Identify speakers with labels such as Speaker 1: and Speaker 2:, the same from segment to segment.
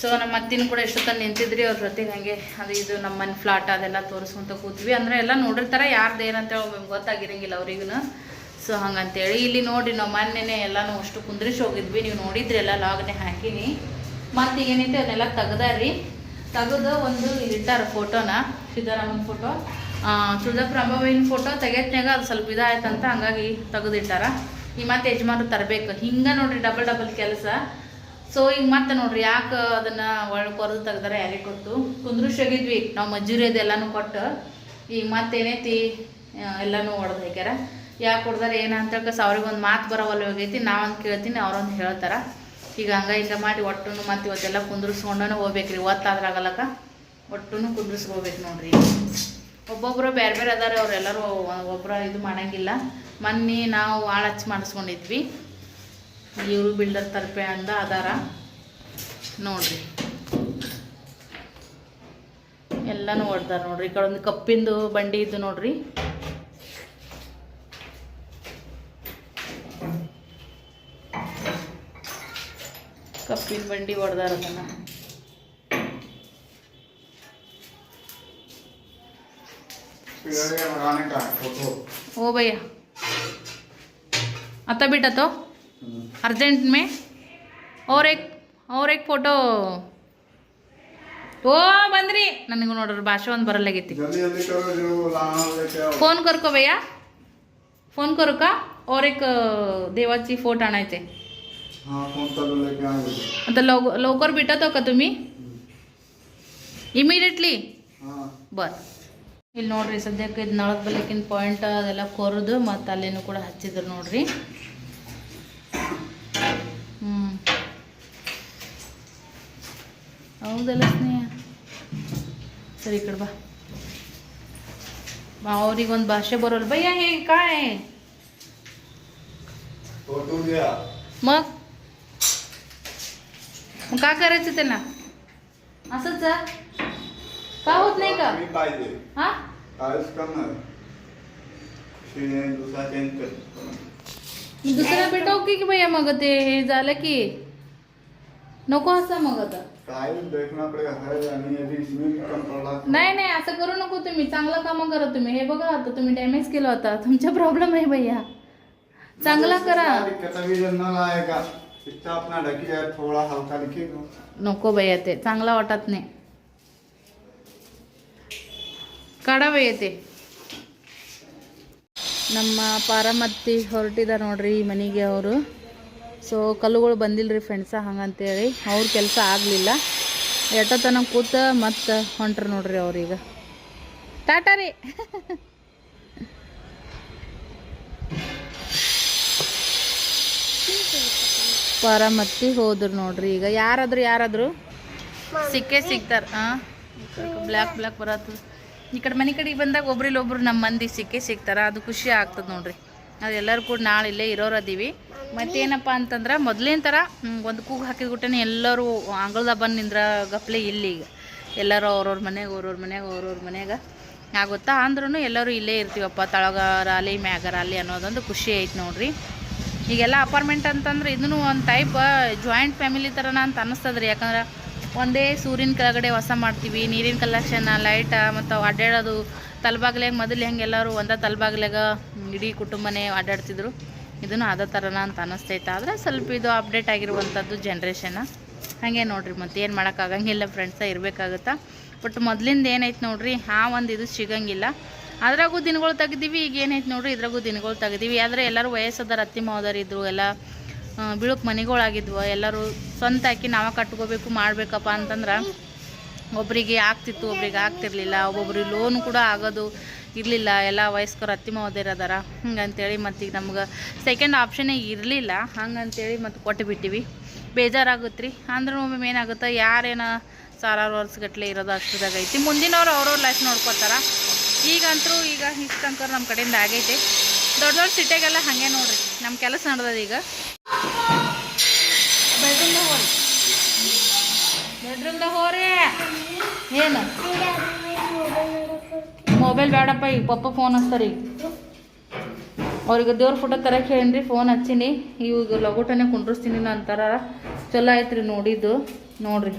Speaker 1: So ನಮ್ಮ ಅತ್ತಿನ ಕೂಡ ಎಷ್ಟೊತ್ತಲ್ಲಿ ನಿಂತಿದ್ರಿ, ಅವ್ರ ಜೊತೆ ಹಂಗೆ ಅದು ಇದು ನಮ್ಮ ಮನೆ ಫ್ಲಾಟ್ ಅದೆಲ್ಲ ತೋರಿಸ್ಕೊಂತ ಕೂತ್ವಿ ಅಂದ್ರೆ ಎಲ್ಲ ನೋಡಿರ್ತಾರೆ, ಯಾರ್ದು ಏನಂತ ಗೊತ್ತಾಗಿರಂಗಿಲ್ಲ ಅವ್ರಿಗೂ ಸೊ ಹಂಗಂತೇಳಿ ಇಲ್ಲಿ ನೋಡಿ ನಾವು ಮೊನ್ನೆನೇ ಎಲ್ಲಾನು ಅಷ್ಟು ಕುಂದ್ರಿಸಿ ಹೋಗಿದ್ವಿ. ನೀವು ನೋಡಿದ್ರಿ ಎಲ್ಲ ಲಾಗ್ನೆ ಹಾಕಿನಿ. ಮತ್ತೆ ಏನೈತೆ ಅದನ್ನೆಲ್ಲ ತೆಗ್ದಾರಿ ತೆಗೆದು ಒಂದು ಇಟ್ಟಾರ ಫೋಟೋನ, ಸಿದ್ದರಾಮನ್ ಫೋಟೋ. ಅಂಬಾಬೈನ ಫೋಟೋ ತೆಗೆತ್ನಾಗ ಅದು ಸ್ವಲ್ಪ ಇದಾಯ್ತಂತ ಹಂಗಾಗಿ ತೆಗೆದಿಟ್ಟಾರ. ಈ ಮತ್ತೆ ಯಜಮಾನ್ರು ತರಬೇಕು. ಹಿಂಗೆ ನೋಡ್ರಿ, ಡಬಲ್ ಡಬಲ್ ಕೆಲಸ. ಸೊ ಈಗ ಮತ್ತೆ ನೋಡ್ರಿ, ಯಾಕೆ ಅದನ್ನ ಒಳಗೆ ಕೊರದು ತೆಗ್ದಾರ, ಯಾರಿಗೆ ಕೊಟ್ಟು ಕುಂದ್ರಿಸೋಗಿದ್ವಿ ನಾವು ಮಜೂರಿ ಅದೆಲ್ಲಾನು ಕೊಟ್ಟು, ಈಗ ಮತ್ತೇನೈತಿ ಎಲ್ಲನೂ ಎಲ್ಲಾನು ಹೊಡೆದು ಹಾಕ್ಯಾರ. ಯಾಕೆ ಹೊಡ್ದಾರ ಏನ ಅಂತ ಅವ್ರಿಗೆ ಒಂದು ಮಾತು ಬರೋವಲ್ಲ ಹೋಗೈತಿ ನಾವೊಂದು ಕೇಳ್ತೀನಿ ಅವ್ರೊಂದು ಹೇಳ್ತಾರ. ಈಗ ಹಂಗ ಹಿಂಗ ಮಾಡಿ ಒಟ್ಟು ಮತ್ತೆ ಇವತ್ತೆಲ್ಲ ಕುಂದ್ರಿಸ್ಕೊಂಡೂ ಹೋಗ್ಬೇಕ್ರಿ ಒತ್ತಾದ್ರಾಗಲ್ಲಕ ಒಟ್ಟು ಕುಂದ್ರಿಸ್ಕೋಬೇಕು ನೋಡ್ರಿ. ಒಬ್ಬೊಬ್ರು ಬೇರೆ ಬೇರೆ ಅದಾರ, ಅವರೆಲ್ಲರೂ ಒಬ್ಬರ ಇದು ಮಾಡಂಗಿಲ್ಲ. ಮೊನ್ನೆ ನಾವು ಆಳಚ್ಚು ಮಾಡಿಸ್ಕೊಂಡಿದ್ವಿ. ಇವರು ಬಿಲ್ಡರ್ ತರಪೆ ಅಂದ ಅದಾರ ನೋಡ್ರಿ. ಎಲ್ಲನೂ ಹೊಡ್ದಾರ ನೋಡ್ರಿ. ಈ ಕಡೆ ಒಂದು ಕಪ್ಪಿಂದು ಬಂಡಿ ಇದ್ದು ನೋಡ್ರಿ. ಕಪ್ಪಿನ ಬಂಡಿ ಹೊಡ್ದಾರ ಅದನ್ನು.
Speaker 2: ಓ ಭಯ್ಯ. ಅತ್ತ ಬಿಟ್ಟತೋ फोटो
Speaker 1: ओ भैया आता बेटा तो अर्जेंट में और एक और एक फोटो ಓ ಬಂದ್ರಿ ನನಗೆ ನೋಡ್ರಿ ಭಾಷೆ ಒಂದು ಬರಲಾಗೈತಿ
Speaker 2: जल्दी जल्दी करो जो लाना लेके आओ
Speaker 1: फोन करू का भैया फोन करू का और एक अं, देवाची फोट आणायचे
Speaker 2: हाँ फोन करो लेके आएंगे
Speaker 1: आता लव लवकर भेटत हो का तुम्ही ಇಮಿಡಿಯೇಟ್ಲಿ
Speaker 2: हाँ
Speaker 1: ಬರ್ ಇಲ್ಲಿ ನೋಡ್ರಿ ಸದ್ಯಕ್ಕೆ ಇದು ನಳದ ಬಲಕಿನ ಪಾಯಿಂಟ್ ಅದೆಲ್ಲ ಕೊರೆದು ಮತ್ತು ಅಲ್ಲೇನು ಕೂಡ ಹಚ್ಚಿದ್ರು ನೋಡ್ರಿ ಹ್ಞೂ ಹೌದಲ್ಲ ಸ್ನೇಹ ಸರಿ ಈ ಕಡೆ ಬಾ ಬಾ ಅವ್ರಿಗೆ ಒಂದು ಭಾಷೆ ಬರೋಲ್ಲ ಭಯ್ಯ हे काय
Speaker 2: फोटो दिया
Speaker 1: मग मग का करायचं त्याला असंच जा. का होत नाही का
Speaker 2: मी पाहिजे
Speaker 1: हा
Speaker 2: काहीच करणार शिणे दुसरा चेंज कर
Speaker 1: दुसरा बेटा ओके की भैया मग ते हे झालं की? नको असा मग आता. नाही नाही असं करू नको तुम्ही. चांगलं काम करा तुम्ही. हे बघा आता तुम्ही डॅमेज केलं होता तुमचा प्रॉब्लेम आहे भैया. चांगला करा. नको भैया ते. चांगला वाटत नाही. काढा भैया ते. ನಮ್ಮ ಪಾರಮತ್ತಿ ಹೊರಟಿದ ನೋಡ್ರಿ ಈ ಮನೆಗೆ ಅವರು. ಸೊ ಕಲ್ಲುಗಳು ಬಂದಿಲ್ರಿ ಫ್ರೆಂಡ್ಸ ಹಂಗಂತೇಳಿ. ಅವ್ರ ಕೆಲಸ ಆಗಲಿಲ್ಲ. ಎಷ್ಟೊತ್ತನ ಕೂತ ಮತ್ತೆ ಹೊಂಟ್ರು ನೋಡ್ರಿ ಅವ್ರೀಗ. ಟಾಟಾ ರೀ. ಪಾರಮತ್ತಿ ಹೋದ್ರು ನೋಡ್ರಿ ಈಗ. ಯಾರಾದ್ರು ಯಾರಾದರೂ? ಸಿಕ್ಕೇ ಸಿಗ್ತಾರೆ. ಹಾಂ ಬ್ಲ್ಯಾಕ್ ಬ್ಲ್ಯಾಕ್ ಬರತ್ತದ ಈ ಕಡೆ ಮನೆ ಕಡೆಗೆ ಬಂದಾಗ ಒಬ್ರಿಲ್ಲ ಒಬ್ರು ನಮ್ಮ ಮಂದಿ ಸಿಕ್ಕೇ ಸಿಗ್ತಾರೆ. ಅದು ಖುಷಿ ಆಗ್ತದೆ ನೋಡ್ರಿ. ಅದು ಎಲ್ಲರೂ ಕೂಡ ನಾಳೆ ಇಲ್ಲೇ ಇರೋರು ಅದೀವಿ. ಮತ್ತೇನಪ್ಪ ಅಂತಂದ್ರೆ ಮೊದಲಿನ ಥರ ಒಂದು ಕೂಗು ಹಾಕಿದ ಎಲ್ಲರೂ ಅಂಗಳದ ಬಂದು ನಿಂದ್ರ ಗಪ್ಲೆ ಇಲ್ಲಿ ಈಗ. ಎಲ್ಲರೂ ಅವ್ರವ್ರ ಮನೆಗೆ ಅವ್ರವ್ರ ಮನೆಗೆ ಅವ್ರವ್ರ ಮನೆಗೆ ಆಗುತ್ತಾ? ಅಂದ್ರೂ ಎಲ್ಲರೂ ಇಲ್ಲೇ ಇರ್ತೀವಪ್ಪ ತಳಗರಾಲಿ ಮ್ಯಾಗರಾಲಿ ಅನ್ನೋದೊಂದು ಖುಷಿ ಐತೆ ನೋಡ್ರಿ. ಈಗೆಲ್ಲ ಅಪಾರ್ಟ್ಮೆಂಟ್ ಅಂತಂದ್ರೆ ಇದನ್ನು ಒಂದು ಟೈಪ್ ಜಾಯಿಂಟ್ ಫ್ಯಾಮಿಲಿ ಥರನ ಅಂತ ಅನ್ನಿಸ್ತದ್ರಿ ಯಾಕಂದ್ರೆ ಒಂದೇ ಸೂರ್ಯನ ಕೆಳಗಡೆ ವಾಸ ಮಾಡ್ತೀವಿ, ನೀರಿನ ಕಲೆಕ್ಷನ್ ಲೈಟ ಮತ್ತು ಅಡ್ಡಾಡೋದು ತಲೆಬಾಗ್ಲಾಗ ಮೊದಲು ಹೆಂಗೆ ಎಲ್ಲರೂ ಒಂದೇ ತಲೆಬಾಗ್ಲಾಗ ಇಡೀ ಕುಟುಂಬನೇ ಅಡ್ಡಾಡ್ತಿದ್ರು ಇದನ್ನು ಅದೇ ಥರನ ಅಂತ ಅನ್ನಿಸ್ತೈತೆ ಆದರೆ ಸ್ವಲ್ಪ ಇದು ಅಪ್ಡೇಟ್ ಆಗಿರುವಂಥದ್ದು ಜನ್ರೇಷನ್ ಹಾಗೆ ನೋಡ್ರಿ ಮತ್ತೆ ಏನು ಮಾಡೋಕ್ಕಾಗಂಗಿಲ್ಲ ಫ್ರೆಂಡ್ಸ ಇರಬೇಕಾಗುತ್ತಾ. ಬಟ್ ಮೊದಲಿಂದ ಏನೈತೆ ನೋಡ್ರಿ, ಆ ಒಂದು ಇದು ಸಿಗಂಗಿಲ್ಲ. ಅದ್ರಾಗೂ ದಿನಗಳು ತೆಗ್ದೀವಿ, ಈಗ ಏನೈತೆ ನೋಡ್ರಿ, ಇದ್ರಾಗೂ ದಿನಗಳು ತೆಗ್ದೀವಿ. ಆದರೆ ಎಲ್ಲರೂ ವಯಸ್ಸದಾರ ಅತ್ತಿ ಮಾವದರ್ ಎಲ್ಲ ಬೀಳಕ್ಕೆ ಮನೆಗಳಾಗಿದ್ವು. ಎಲ್ಲರೂ ಸ್ವಂತ ಹಾಕಿ ನಾವೇ ಕಟ್ಕೋಬೇಕು, ಮಾಡಬೇಕಪ್ಪ ಅಂತಂದ್ರೆ ಒಬ್ಬರಿಗೆ ಆಗ್ತಿತ್ತು, ಒಬ್ರಿಗೆ ಆಗ್ತಿರ್ಲಿಲ್ಲ. ಒಬ್ಬೊಬ್ರಿಗೆ ಲೋನ್ ಕೂಡ ಆಗೋದು ಇರಲಿಲ್ಲ. ಎಲ್ಲ ವಯಸ್ಕರು ಅತ್ತಿ ಮಾವದಿರ ಅದಾರ ಹಂಗಂತೇಳಿ ಮತ್ತು ಈಗ ನಮ್ಗೆ ಸೆಕೆಂಡ್ ಆಪ್ಷನೇ ಇರಲಿಲ್ಲ. ಹಂಗಂತೇಳಿ ಮತ್ತು ಕೊಟ್ಟು ಬಿಟ್ಟಿವಿ. ಬೇಜಾರಾಗುತ್ತೆ ರೀ ಅಂದ್ರೆ ಒಮ್ಮೆ ಏನಾಗುತ್ತೆ ಯಾರೇನ ಸಾವಿರಾರು ವರ್ಷಗಟ್ಟಲೆ ಇರೋದು ಅಷ್ಟದಾಗ ಐತಿ. ಮುಂದಿನವ್ರು ಅವ್ರವ್ರ ಲೈಫ್ ನೋಡ್ಕೊತಾರ. ಈಗಂತರೂ ಈಗ ಇಷ್ಟು ತನಕ ನಮ್ಮ ಕಡೆಯಿಂದ ಆಗೈತೆ. ದೊಡ್ಡ ದೊಡ್ಡ ಸಿಟಿಗೆಲ್ಲ ಹಾಗೆ ನೋಡ್ರಿ. ನಮ್ಮ ಕೆಲಸ ನಡೆದದ ಈಗ ಬೆಡ್ರೂಮ್ದಾಗ ಹೋರಿ ಬೆಡ್ರೂಮ್ದಾಗ ಹೋರಿ. ಏನು? ಮೊಬೈಲ್ ಬೇಡಪ್ಪ ಈಗ ಪಪ್ಪ ಫೋನ್ ಹಚ್ತಾರೆ ಈಗ. ಅವ್ರಿಗೆ ದೇವ್ರ ಫೋಟೋ ತರಕ್ಕೆ ಹೇಳೀನಿ ಫೋನ್ ಹಚ್ಚೀನಿ. ಇವಾಗ ಲಗೋಟನೆ ಕುಂಡ್ರಿಸ್ತೀನಿ ಅಂತಾರ. ಚಲೋ ಆಯ್ತು ರೀ ನೋಡಿದ್ದು. ನೋಡ್ರಿ.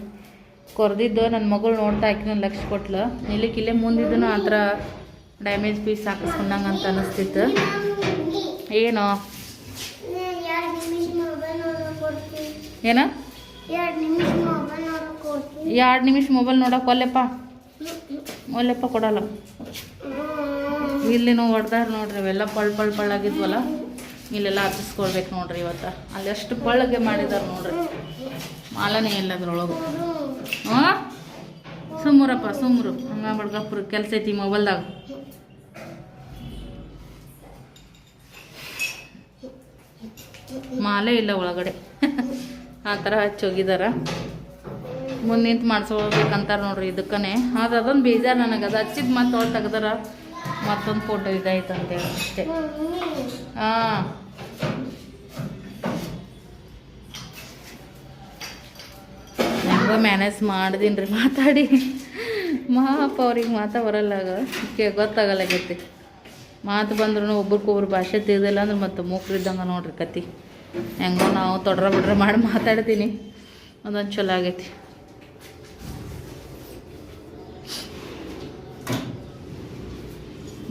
Speaker 1: ಕೊರ್ದಿದ್ದು ನನ್ನ ಮಗಳು ನೋಡ್ತಾ ಆಕಿನ ಲಕ್ಷ ಕೊಟ್ಲು. ಇಲ್ಲಿಕ್ಕೆ ಇಲ್ಲೇ ಮುಂದಿದ್ದನು ಆ ಥರ ಡ್ಯಾಮೇಜ್ ಪೀಸ್ ಹಾಕಿಸ್ಕೊಂಡಂಗೆ ಅಂತ ಅನಿಸ್ತಿತ್ತು. ಏನು? ಏನ?
Speaker 3: ಎರಡು ನಿಮಿಷ ಮೊಬೈಲ್ ನೋಡಕ್
Speaker 1: ಒಲ್ಲೆಪ್ಪ. ಒಲ್ಲೆಪ್ಪ ಕೊಡಲ್ಲ. ಇಲ್ಲಿ ನಾವು ಹೊಡ್ದಾರ ನೋಡ್ರಿ ಅವೆಲ್ಲ ಪಳ್ ಪಳ್ ಪಳ್ಳಾಗಿದ್ವಲ್ಲ ಇಲ್ಲೆಲ್ಲ ಹಚ್ಚಿಸ್ಕೊಳ್ಬೇಕು ನೋಡ್ರಿ ಇವತ್ತು. ಅಲ್ಲಿ ಎಷ್ಟು ಪಳ್ಳಗೆ ಮಾಡಿದಾರ ನೋಡ್ರಿ. ಮಾಲನೇ ಇಲ್ಲ ಅದ್ರೊಳಗೆ. ಹಾಂ? ಸುಮ್ಮರಪ್ಪ, ಸುಮ್ಮರು. ಹಂಗ ಬಡ್ಗಪ್ರ ಕೆಲಸ ಐತಿ ಮೊಬೈಲ್ದಾಗ ಮಾಲೆ ಇಲ್ಲ ಒಳಗಡೆ. ಆ ಥರ ಹಚ್ಚಿ ಹೋಗಿದಾರ ಮುಂದೆ ನಿಂತು ಮಾಡ್ಸ್ಕೊಳ್ಬೇಕಂತಾರೆ ನೋಡ್ರಿ ಇದಕ್ಕನೇ. ಆದ್ರೆ ಅದೊಂದು ಬೇಜಾರು ನನಗೆ. ಅದು ಹಚ್ಚಿದ ಮತ್ತೆ ಅವ್ರು ತೆಗ್ದಾರ. ಮತ್ತೊಂದು ಫೋಟೋ ಇದಾಯ್ತು ಅಂತೇಳಿ ಅಷ್ಟೇ. ಹಾಂ. ಮ್ಯಾನೇಜ್ ಮಾಡ್ದೀನಿ ರೀ ಮಾತಾಡಿ. ಮಾಪ ಅವ್ರಿಗೆ ಮಾತಾ ಬರಲ್ಲ ಆಗ. ಕೇ ಗೊತ್ತಾಗಲ್ಲಾಗೈತಿ ಮಾತು ಬಂದ್ರೂ ಒಬ್ರಿಗೊಬ್ರು ಭಾಷೆ ತಿಳಿದಿಲ್ಲ ಅಂದ್ರೆ ಮತ್ತೆ ಮೂಕ್ರಿದ್ದಂಗೆ ನೋಡ್ರಿ ಕತಿ. ಹೆಂಗೋ ನಾವು ತೊಡ್ರ ಬಿಡ್ರೆ ಮಾಡಿ ಮಾತಾಡ್ತೀನಿ. ಅದೊಂದು ಚಲೋ ಆಗೈತಿ.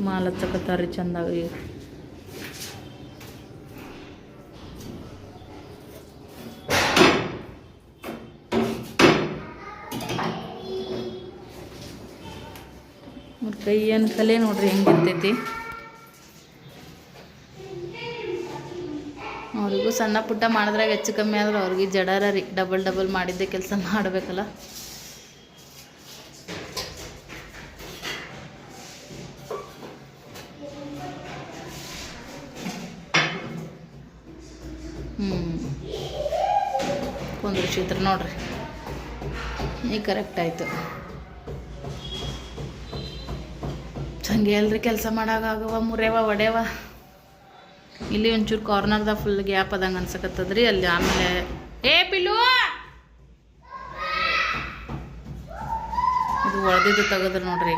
Speaker 1: ಮಾಲ್ ಚಂದಾಗಿ. ಕೈ ಕೈಯನ್ ಕಲೆ ನೋಡ್ರಿ ಹೆಂಗಿರ್ತೈತಿ? ಅವ್ರಿಗೂ ಸಣ್ಣ ಪುಟ್ಟ ಮಾಡಿದ್ರಾಗ ಹೆಚ್ಚು ಕಮ್ಮಿ ಆದ್ರೆ ಅವ್ರಿಗೆ ಜಡರ ರೀ ಡಬಲ್ ಡಬಲ್ ಮಾಡಿದ್ದೆ ಕೆಲಸ ಮಾಡಬೇಕಲ್ಲ. ಹ್ಞೂ ಕುಂದ್ರಿಸಿದ್ರು ನೋಡ್ರಿ. ಈಗ ಕರೆಕ್ಟ್ ಆಯಿತು. ಹಂಗೆ ಎಲ್ರಿ ಕೆಲಸ ಮಾಡಾಗವ ಮುರ್ಯವ ಒಡೆಯವ ಇಲ್ಲಿ ಒಂಚೂರು ಕಾರ್ನರ್ದಾಗ ಫುಲ್ ಗ್ಯಾಪ್ ಅದಂಗೆ ಅನ್ಸಕತ್ತದ್ರಿ, ಅಲ್ಲಿ ಆಮೇಲೆ ಏ ಪಿಲು ಇದು ಒಳದಿದ್ದು ತೆಗೆದ್ರಿ ನೋಡ್ರಿ.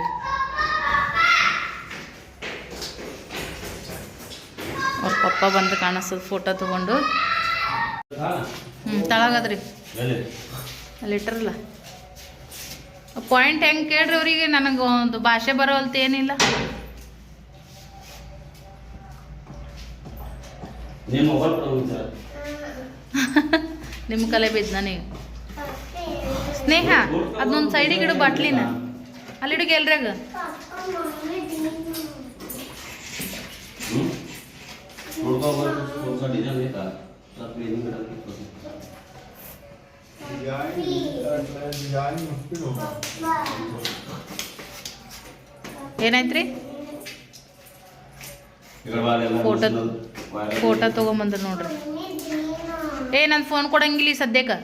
Speaker 1: ಅವ್ರ ಪಪ್ಪ ಬಂದು ಕಾಣಿಸ್ತದ ಫೋಟೋ ತಗೊಂಡು. ಹ್ಞೂ ತಳಗದ್ರಿ. ಅಲ್ಲಿ ಇಟ್ಟರಲ್ಲ. ಪಾಯಿಂಟ್ ಹೆಂಗೆ ಕೇಳ್ರಿ ಅವರಿಗೆ? ನನಗೆ ಒಂದು ಭಾಷೆ ಬರೋಲ್ತ ಏನಿಲ್ಲ.
Speaker 4: ನಿಮ್ಮ
Speaker 1: ಕಲೆ ಬಿದ್ದು ನನಗೆ. ಸ್ನೇಹ ಅದನ್ನೊಂದು ಸೈಡಿಗೆ ಇಡು ಬಾಟ್ಲಿನ. ಅಲ್ಲಿಡುಗೆ ಎಲ್ರಾಗ.
Speaker 4: ಹ್ಞೂ
Speaker 1: ಏನಾಯ್ತ್ರಿ? ಫೋಟೋ ಫೋಟೋ ತೊಗೊಂಬಂದ್ರು ನೋಡ್ರಿ. ಏ ನನ್ನ ಫೋನ್ ಕೊಡಂಗಿಲ್ಲ ಸದ್ಯಕ್ಕೆ.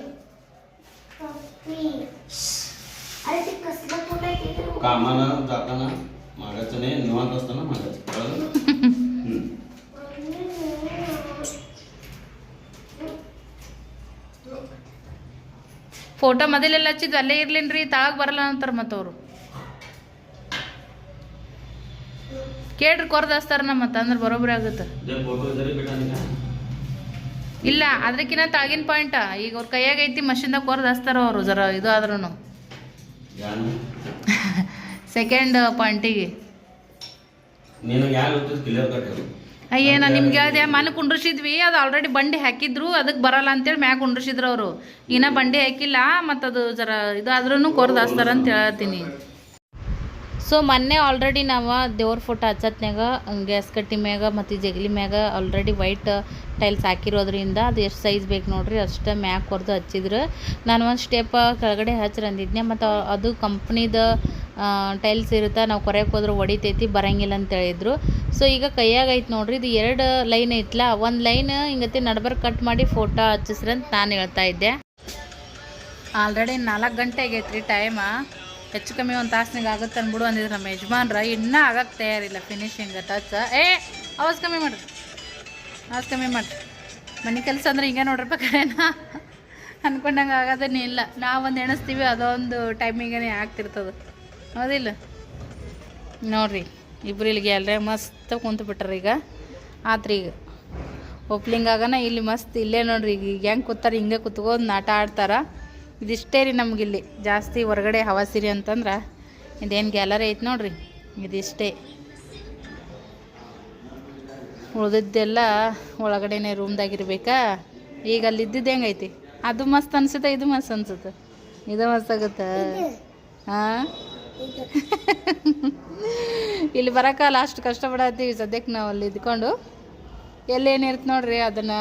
Speaker 4: ಕಾಮನ ದಾತನ ಮಾಡತ್ತನೆ ನಿವಾಂತಸ್ತನ ಮಾಡತ್ತೆ
Speaker 1: ಫೋಟೋ ಮೊದಲೆಲ್ಲ ಹಚ್ಚಿದ್ವಿ ಅಲ್ಲೇ ಇರ್ಲಿನ್ರಿ ತಾಗ ಬರಲ್ಲ ಅಂತಾರೆ ಮತ್ತವರು. ಕೇಳ್ರಿ ಕೊರ್ದಾಸ್ತಾರ ನಮ್ಮ ಅಂದ್ರೆ ಬರೋಬ್ಬರಿ ಆಗುತ್ತೆ. ಇಲ್ಲ ಅದಕ್ಕಿನ್ನ ತಾಗಿನ ಪಾಯಿಂಟ ಈಗ ಅವ್ರ ಕೈಯಾಗ ಐತಿ ಮಷಿನ್ದಾಗ ಕೊರ್ದಾಸ್ತಾರ ಅವರು ಜರ ಇದು ಆದ್ರೂ ಸೆಕೆಂಡ್ ಪಾಯಿಂಟಿಗೆ ಅಯ್ಯೇ ನಾನು ನಿಮ್ಗೆ ಹೇಳಿದೆ ಮನೆ ಕುಂಡ್ರಿಸಿದ್ವಿ ಅದು ಆಲ್ರೆಡಿ ಬಂಡಿ ಹಾಕಿದ್ರು ಅದಕ್ಕೆ ಬರಲ್ಲ ಅಂತೇಳಿ ಮ್ಯಾಗ ಕುಂಡ್ರಿಸಿದ್ರು ಅವರು. ಇನ್ನ ಬಂಡಿ ಹಾಕಿಲ್ಲ ಮತ್ತು ಅದು ಜರ ಇದು ಆದ್ರೂ ಕೊರ್ದು ಹಚ್ತಾರ ಅಂತ ಹೇಳ್ತೀನಿ ಸೊ ಮೊನ್ನೆ ಆಲ್ರೆಡಿ ನಾವು ದೇವ್ರ ಫೋಟೋ ಹಚ್ಚತ್ನಾಗ ಗ್ಯಾಸ್ ಕಟ್ಟಿ ಮ್ಯಾಗ ಮತ್ತು ಜಗಲಿ ಮ್ಯಾಗ ಆಲ್ರೆಡಿ ವೈಟ್ ಟೈಲ್ಸ್ ಹಾಕಿರೋದ್ರಿಂದ ಅದು ಎಷ್ಟು ಸೈಜ್ ಬೇಕು ನೋಡ್ರಿ, ಅಷ್ಟೇ ಮ್ಯಾಗ ಕೊರ್ದು ಹಚ್ಚಿದ್ರು. ನಾನು ಒಂದು ಸ್ಟೆಪ್ ಕೆಳಗಡೆ ಹಚ್ಚಿರ ಅಂದಿದ್ನೆ ಮತ್ತು ಅದು ಕಂಪ್ನಿದ ಟೈಲ್ಸ್ ಇರುತ್ತೆ, ನಾವು ಕೊರೆಯಕ್ಕೆ ಹೋದ್ರೆ ಹೊಡಿತೈತಿ, ಬರಂಗಿಲ್ಲ ಅಂತ ಹೇಳಿದ್ರು. ಸೊ ಈಗ ಕೈಯಾಗ ಐತೆ ನೋಡ್ರಿ, ಇದು ಎರಡು ಲೈನ್ ಐತ್ಲ, ಒಂದು ಲೈನ್ ಹಿಂಗತಿ ನಡ್ಬರ್ ಕಟ್ ಮಾಡಿ ಫೋಟೋ ಹಚ್ಚಿಸ್ರಿ ಅಂತ ನಾನು ಹೇಳ್ತಾ ಇದ್ದೆ. ಆಲ್ರೆಡಿ ನಾಲ್ಕು ಗಂಟೆ ಆಗೈತ್ರಿ ಟೈಮ ಹೆಚ್ಚು ಕಮ್ಮಿ ಒಂದು ತಾಸ್ನಾಗ ಆಗುತ್ತೆ ಅಂದ್ಬಿಡು ಅಂದಿದ್ರು ನಮ್ಮ ಯಜಮಾನ್ರ. ಇನ್ನೂ ಆಗಕ್ಕೆ ತಯಾರಿಲ್ಲ. ಫಿನಿಶಿಂಗ್ ಟಚ್ ಏ ಅವಾಜ್ ಕಮ್ಮಿ ಮಾಡ್ರಿ. ಅವಾಜ್ ಕಮ್ಮಿ ಮಾಡ್ರಿ. ಮನೆ ಕೆಲಸ ಅಂದ್ರೆ ಹಿಂಗೆ ನೋಡ್ರಪ್ಪ ಕರೆನಾ ಅನ್ಕೊಂಡಂಗೆ ಆಗೋದೇನೇ ಇಲ್ಲ. ನಾವೊಂದು ಎಣಿಸ್ತೀವಿ, ಅದೊಂದು ಟೈಮಿಗೇನೆ ಆಗ್ತಿರ್ತದೆ. ಹೌದಿಲ್ಲ? ನೋಡ್ರಿ ಇಬ್ಬರು ಇಲ್ಲಿಗೆ ಎಲ್ಲರೇ ಮಸ್ತ್ ಕುಂತು ಬಿಟ್ರಿ ಈಗ. ಆತ್ರಿ ಈಗ. ಓಪ್ಲಿಂಗ್ ಆಗೋಣ ಇಲ್ಲಿ ಮಸ್ತ್ ಇಲ್ಲೇ ನೋಡ್ರಿ. ಈಗ ಹೆಂಗೆ ಕೂತಾರೆ ಹಿಂಗೆ ಕೂತ್ಕೊಂಡು ಆಟ ಆಡ್ತಾರ. ಇದಿಷ್ಟೇ ರೀ ನಮಗಿಲ್ಲಿ. ಜಾಸ್ತಿ ಹೊರಗಡೆ ಹವಾಸಿರಿ ಅಂತಂದ್ರೆ ಇದೇನು ಗ್ಯಾಲರಿ ಐತೆ ನೋಡ್ರಿ. ಇದಿಷ್ಟೇ. ಉಳ್ದಿದ್ದೆಲ್ಲ ಒಳಗಡೆನೆ ರೂಮ್ದಾಗಿರ್ಬೇಕಾ ಈಗ ಅಲ್ಲಿ ಇದ್ದಿದ್ದು ಹೆಂಗೈತಿ? ಅದು ಮಸ್ತ್ ಅನ್ಸುತ್ತೆ, ಇದು ಮಸ್ತ್ ಅನ್ಸುತ್ತೆ? ಇದು ಮಸ್ತ್ ಆಗುತ್ತೆ? ಹಾಂ? ಇಲ್ಲಿ ಬರಕ ಲಾಸ್ಟ್ ಕಷ್ಟಪಡತ್ತೀವಿ ಸದ್ಯಕ್ಕೆ ನಾವು ಅಲ್ಲಿ ಇದ್ಕೊಂಡು. ಎಲ್ಲೇನಿರ್ತ ನೋಡ್ರಿ ಅದನ್ನು.